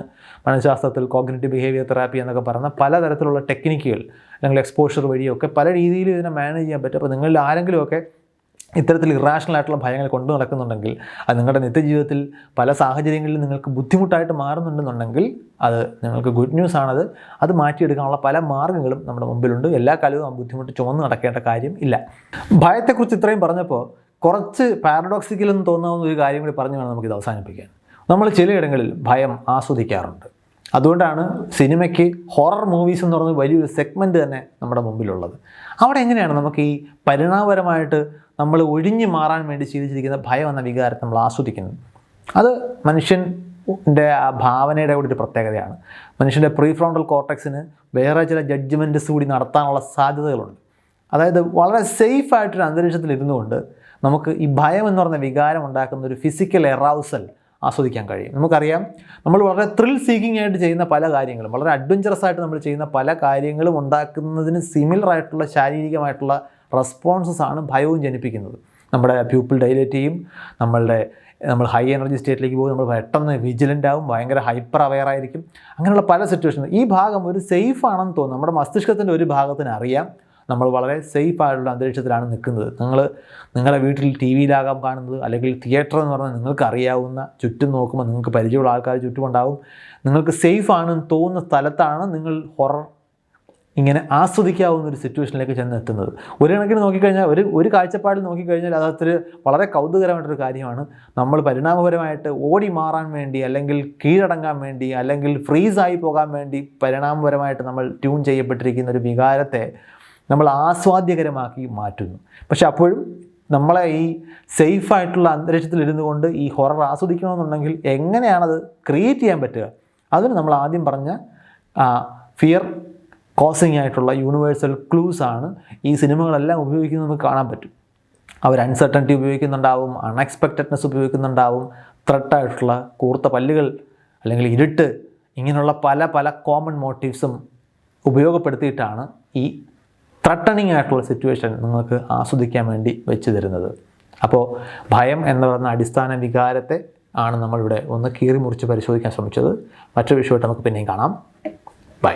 മനഃശാസ്ത്രത്തിൽ കോഗ്നേറ്റീവ് ബിഹേവിയർ തെറാപ്പി എന്നൊക്കെ പറഞ്ഞ പലതരത്തിലുള്ള ടെക്നിക്കുകൾ അല്ലെങ്കിൽ എക്സ്പോഷർ വഴിയൊക്കെ പല രീതിയിൽ ഇതിനെ മാനേജ് ചെയ്യാൻ പറ്റും. അപ്പോൾ നിങ്ങളിൽ ആരെങ്കിലുമൊക്കെ ഇത്തരത്തിൽ ഇറാഷണൽ ആയിട്ടുള്ള ഭയങ്ങൾ കൊണ്ടു നടക്കുന്നുണ്ടെങ്കിൽ അത് നിങ്ങളുടെ നിത്യജീവിതത്തിൽ പല സാഹചര്യങ്ങളിലും നിങ്ങൾക്ക് ബുദ്ധിമുട്ടായിട്ട് മാറുന്നുണ്ടെന്നുണ്ടെങ്കിൽ അത് നിങ്ങൾക്ക് ഗുഡ് ന്യൂസ് ആണത്. അത് മാറ്റിയെടുക്കാനുള്ള പല മാർഗങ്ങളും നമ്മുടെ മുമ്പിലുണ്ട്. എല്ലാ കാലവും ആ ബുദ്ധിമുട്ട് ചുമന്ന് നടക്കേണ്ട കാര്യം ഇല്ല. ഭയത്തെക്കുറിച്ച് ഇത്രയും പറഞ്ഞപ്പോൾ കുറച്ച് പാരഡോക്സിക്കൽ എന്ന് തോന്നാവുന്ന ഒരു കാര്യം കൂടി പറഞ്ഞു വേണം നമുക്കിത് അവസാനിപ്പിക്കാൻ. നമ്മൾ ചിലയിടങ്ങളിൽ ഭയം ആസ്വദിക്കാറുണ്ട്. അതുകൊണ്ടാണ് സിനിമയ്ക്ക് ഹൊറർ മൂവീസ് എന്ന് പറയുന്നത് വലിയൊരു സെഗ്മെന്റ് തന്നെ നമ്മുടെ മുമ്പിലുള്ളത്. അവിടെ എങ്ങനെയാണ് നമുക്ക് ഈ പരിണാമപരമായിട്ട് നമ്മൾ ഒഴിഞ്ഞു മാറാൻ വേണ്ടി ശീലിച്ചിരിക്കുന്ന ഭയം എന്ന വികാരത്തെ നമ്മൾ ആസ്വദിക്കുന്നത്? അത് മനുഷ്യൻ ന്റെ ആ ഭാവനയുടെ കൂടി ഒരു പ്രത്യേകതയാണ്. മനുഷ്യന്റെ പ്രീ ഫ്രോണ്ടൽ കോർട്ടക്സിന് വേറെ ചില ജഡ്ജ്മെന്റ്സ് കൂടി നടത്താനുള്ള സാധ്യതകളുണ്ട്. അതായത് വളരെ സേഫ് ആയിട്ടൊരു അന്തരീക്ഷത്തിൽ ഇരുന്നുകൊണ്ട് നമുക്ക് ഈ ഭയം എന്ന് പറയുന്ന വികാരം ഉണ്ടാക്കുന്ന ഒരു ഫിസിക്കൽ എറൗസൽ ആസ്വദിക്കാൻ കഴിയും. നമുക്കറിയാം നമ്മൾ വളരെ ത്രിൽ സീക്കിംഗ് ആയിട്ട് ചെയ്യുന്ന പല കാര്യങ്ങളും വളരെ അഡ്വഞ്ചറസ് ആയിട്ട് നമ്മൾ ചെയ്യുന്ന പല കാര്യങ്ങളും ഉണ്ടാക്കുന്നതിന് സിമിലർ ആയിട്ടുള്ള ശാരീരികമായിട്ടുള്ള റെസ്പോൺസസ് ആണ് ഭയവും ജനിപ്പിക്കുന്നത്. നമ്മുടെ പ്യൂപ്പിൾ ഡൈലേറ്റ് ചെയ്യും നമ്മളുടെ നമ്മൾ ഹൈ എനർജി സ്റ്റേറ്റിലേക്ക് പോകും നമ്മൾ പെട്ടെന്ന് വിജിലന്റ് ആവും ഭയങ്കര ഹൈപ്പർ അവെയർ ആയിരിക്കും. അങ്ങനെയുള്ള പല സിറ്റുവേഷനും ഈ ഭാഗം ഒരു സേഫ് ആണെന്ന് തോന്നും നമ്മുടെ മസ്തിഷ്കത്തിന്റെ ഒരു ഭാഗത്തിന് അറിയാം നമ്മൾ വളരെ സേഫ് ആയിട്ടുള്ള അന്തരീക്ഷത്തിലാണ് നിൽക്കുന്നത്. നിങ്ങൾ നിങ്ങളുടെ വീട്ടിൽ ടി വിയിലാകാം കാണുന്നത് അല്ലെങ്കിൽ തിയേറ്റർ എന്ന് പറഞ്ഞാൽ നിങ്ങൾക്ക് അറിയാവുന്ന ചുറ്റും നോക്കുമ്പോൾ നിങ്ങൾക്ക് പരിചയമുള്ള ആൾക്കാർ ചുറ്റും ചുറ്റുമുണ്ടാവും. നിങ്ങൾക്ക് സേഫ് ആണെന്ന് തോന്നുന്ന സ്ഥലത്താണ് നിങ്ങൾ ഹൊറർ ഇങ്ങനെ ആസ്വദിക്കാവുന്ന ഒരു സിറ്റുവേഷനിലേക്ക് ചെന്ന് എത്തുന്നത് ഒരു കണക്കിന് നോക്കിക്കഴിഞ്ഞാൽ ഒരു ഒരു കാഴ്ചപ്പാടിൽ നോക്കിക്കഴിഞ്ഞാൽ അതൊരു വളരെ കൗതുകരമായിട്ടൊരു കാര്യമാണ്. നമ്മൾ പരിണാമപരമായിട്ട് ഓടി മാറാൻ വേണ്ടി അല്ലെങ്കിൽ കീഴടങ്ങാൻ വേണ്ടി അല്ലെങ്കിൽ ഫ്രീസായി പോകാൻ വേണ്ടി പരിണാമപരമായിട്ട് നമ്മൾ ട്യൂൺ ചെയ്യപ്പെട്ടിരിക്കുന്ന ഒരു വികാരത്തെ നമ്മൾ ആസ്വാദ്യകരമാക്കി മാറ്റുന്നു. പക്ഷെ അപ്പോഴും നമ്മളെ ഈ സേഫായിട്ടുള്ള അന്തരീക്ഷത്തിൽ ഇരുന്നു കൊണ്ട് ഈ ഹൊറർ ആസ്വദിക്കണമെന്നുണ്ടെങ്കിൽ എങ്ങനെയാണത് ക്രിയേറ്റ് ചെയ്യാൻ പറ്റുക? അതിന് നമ്മൾ ആദ്യം പറഞ്ഞ ഫിയർ കോസിങ് ആയിട്ടുള്ള യൂണിവേഴ്സൽ ക്ലൂസ് ആണ് ഈ സിനിമകളെല്ലാം ഉപയോഗിക്കുന്നത് നമുക്ക് കാണാൻ പറ്റും. അവർ അൺസർട്ടനിറ്റി ഉപയോഗിക്കുന്നുണ്ടാവും അൺഎക്സ്പെക്റ്റഡ്നെസ് ഉപയോഗിക്കുന്നുണ്ടാവും ത്രെട്ടായിട്ടുള്ള കൂർത്ത പല്ലുകൾ അല്ലെങ്കിൽ ഇരുട്ട് ഇങ്ങനെയുള്ള പല പല കോമൺ മോട്ടീവ്സും ഉപയോഗപ്പെടുത്തിയിട്ടാണ് ഈ ത്രട്ടണിങ് ആയിട്ടുള്ള സിറ്റുവേഷൻ നിങ്ങൾക്ക് ആസ്വദിക്കാൻ വേണ്ടി വെച്ച് തരുന്നത്. അപ്പോൾ ഭയം എന്ന് പറയുന്ന അടിസ്ഥാന വികാരത്തെ ആണ് നമ്മളിവിടെ ഒന്ന് കീറി മുറിച്ച് പരിശോധിക്കാൻ ശ്രമിച്ചത്. മറ്റൊരു വിഷയമായിട്ട് നമുക്ക് പിന്നെയും കാണാം. ബൈ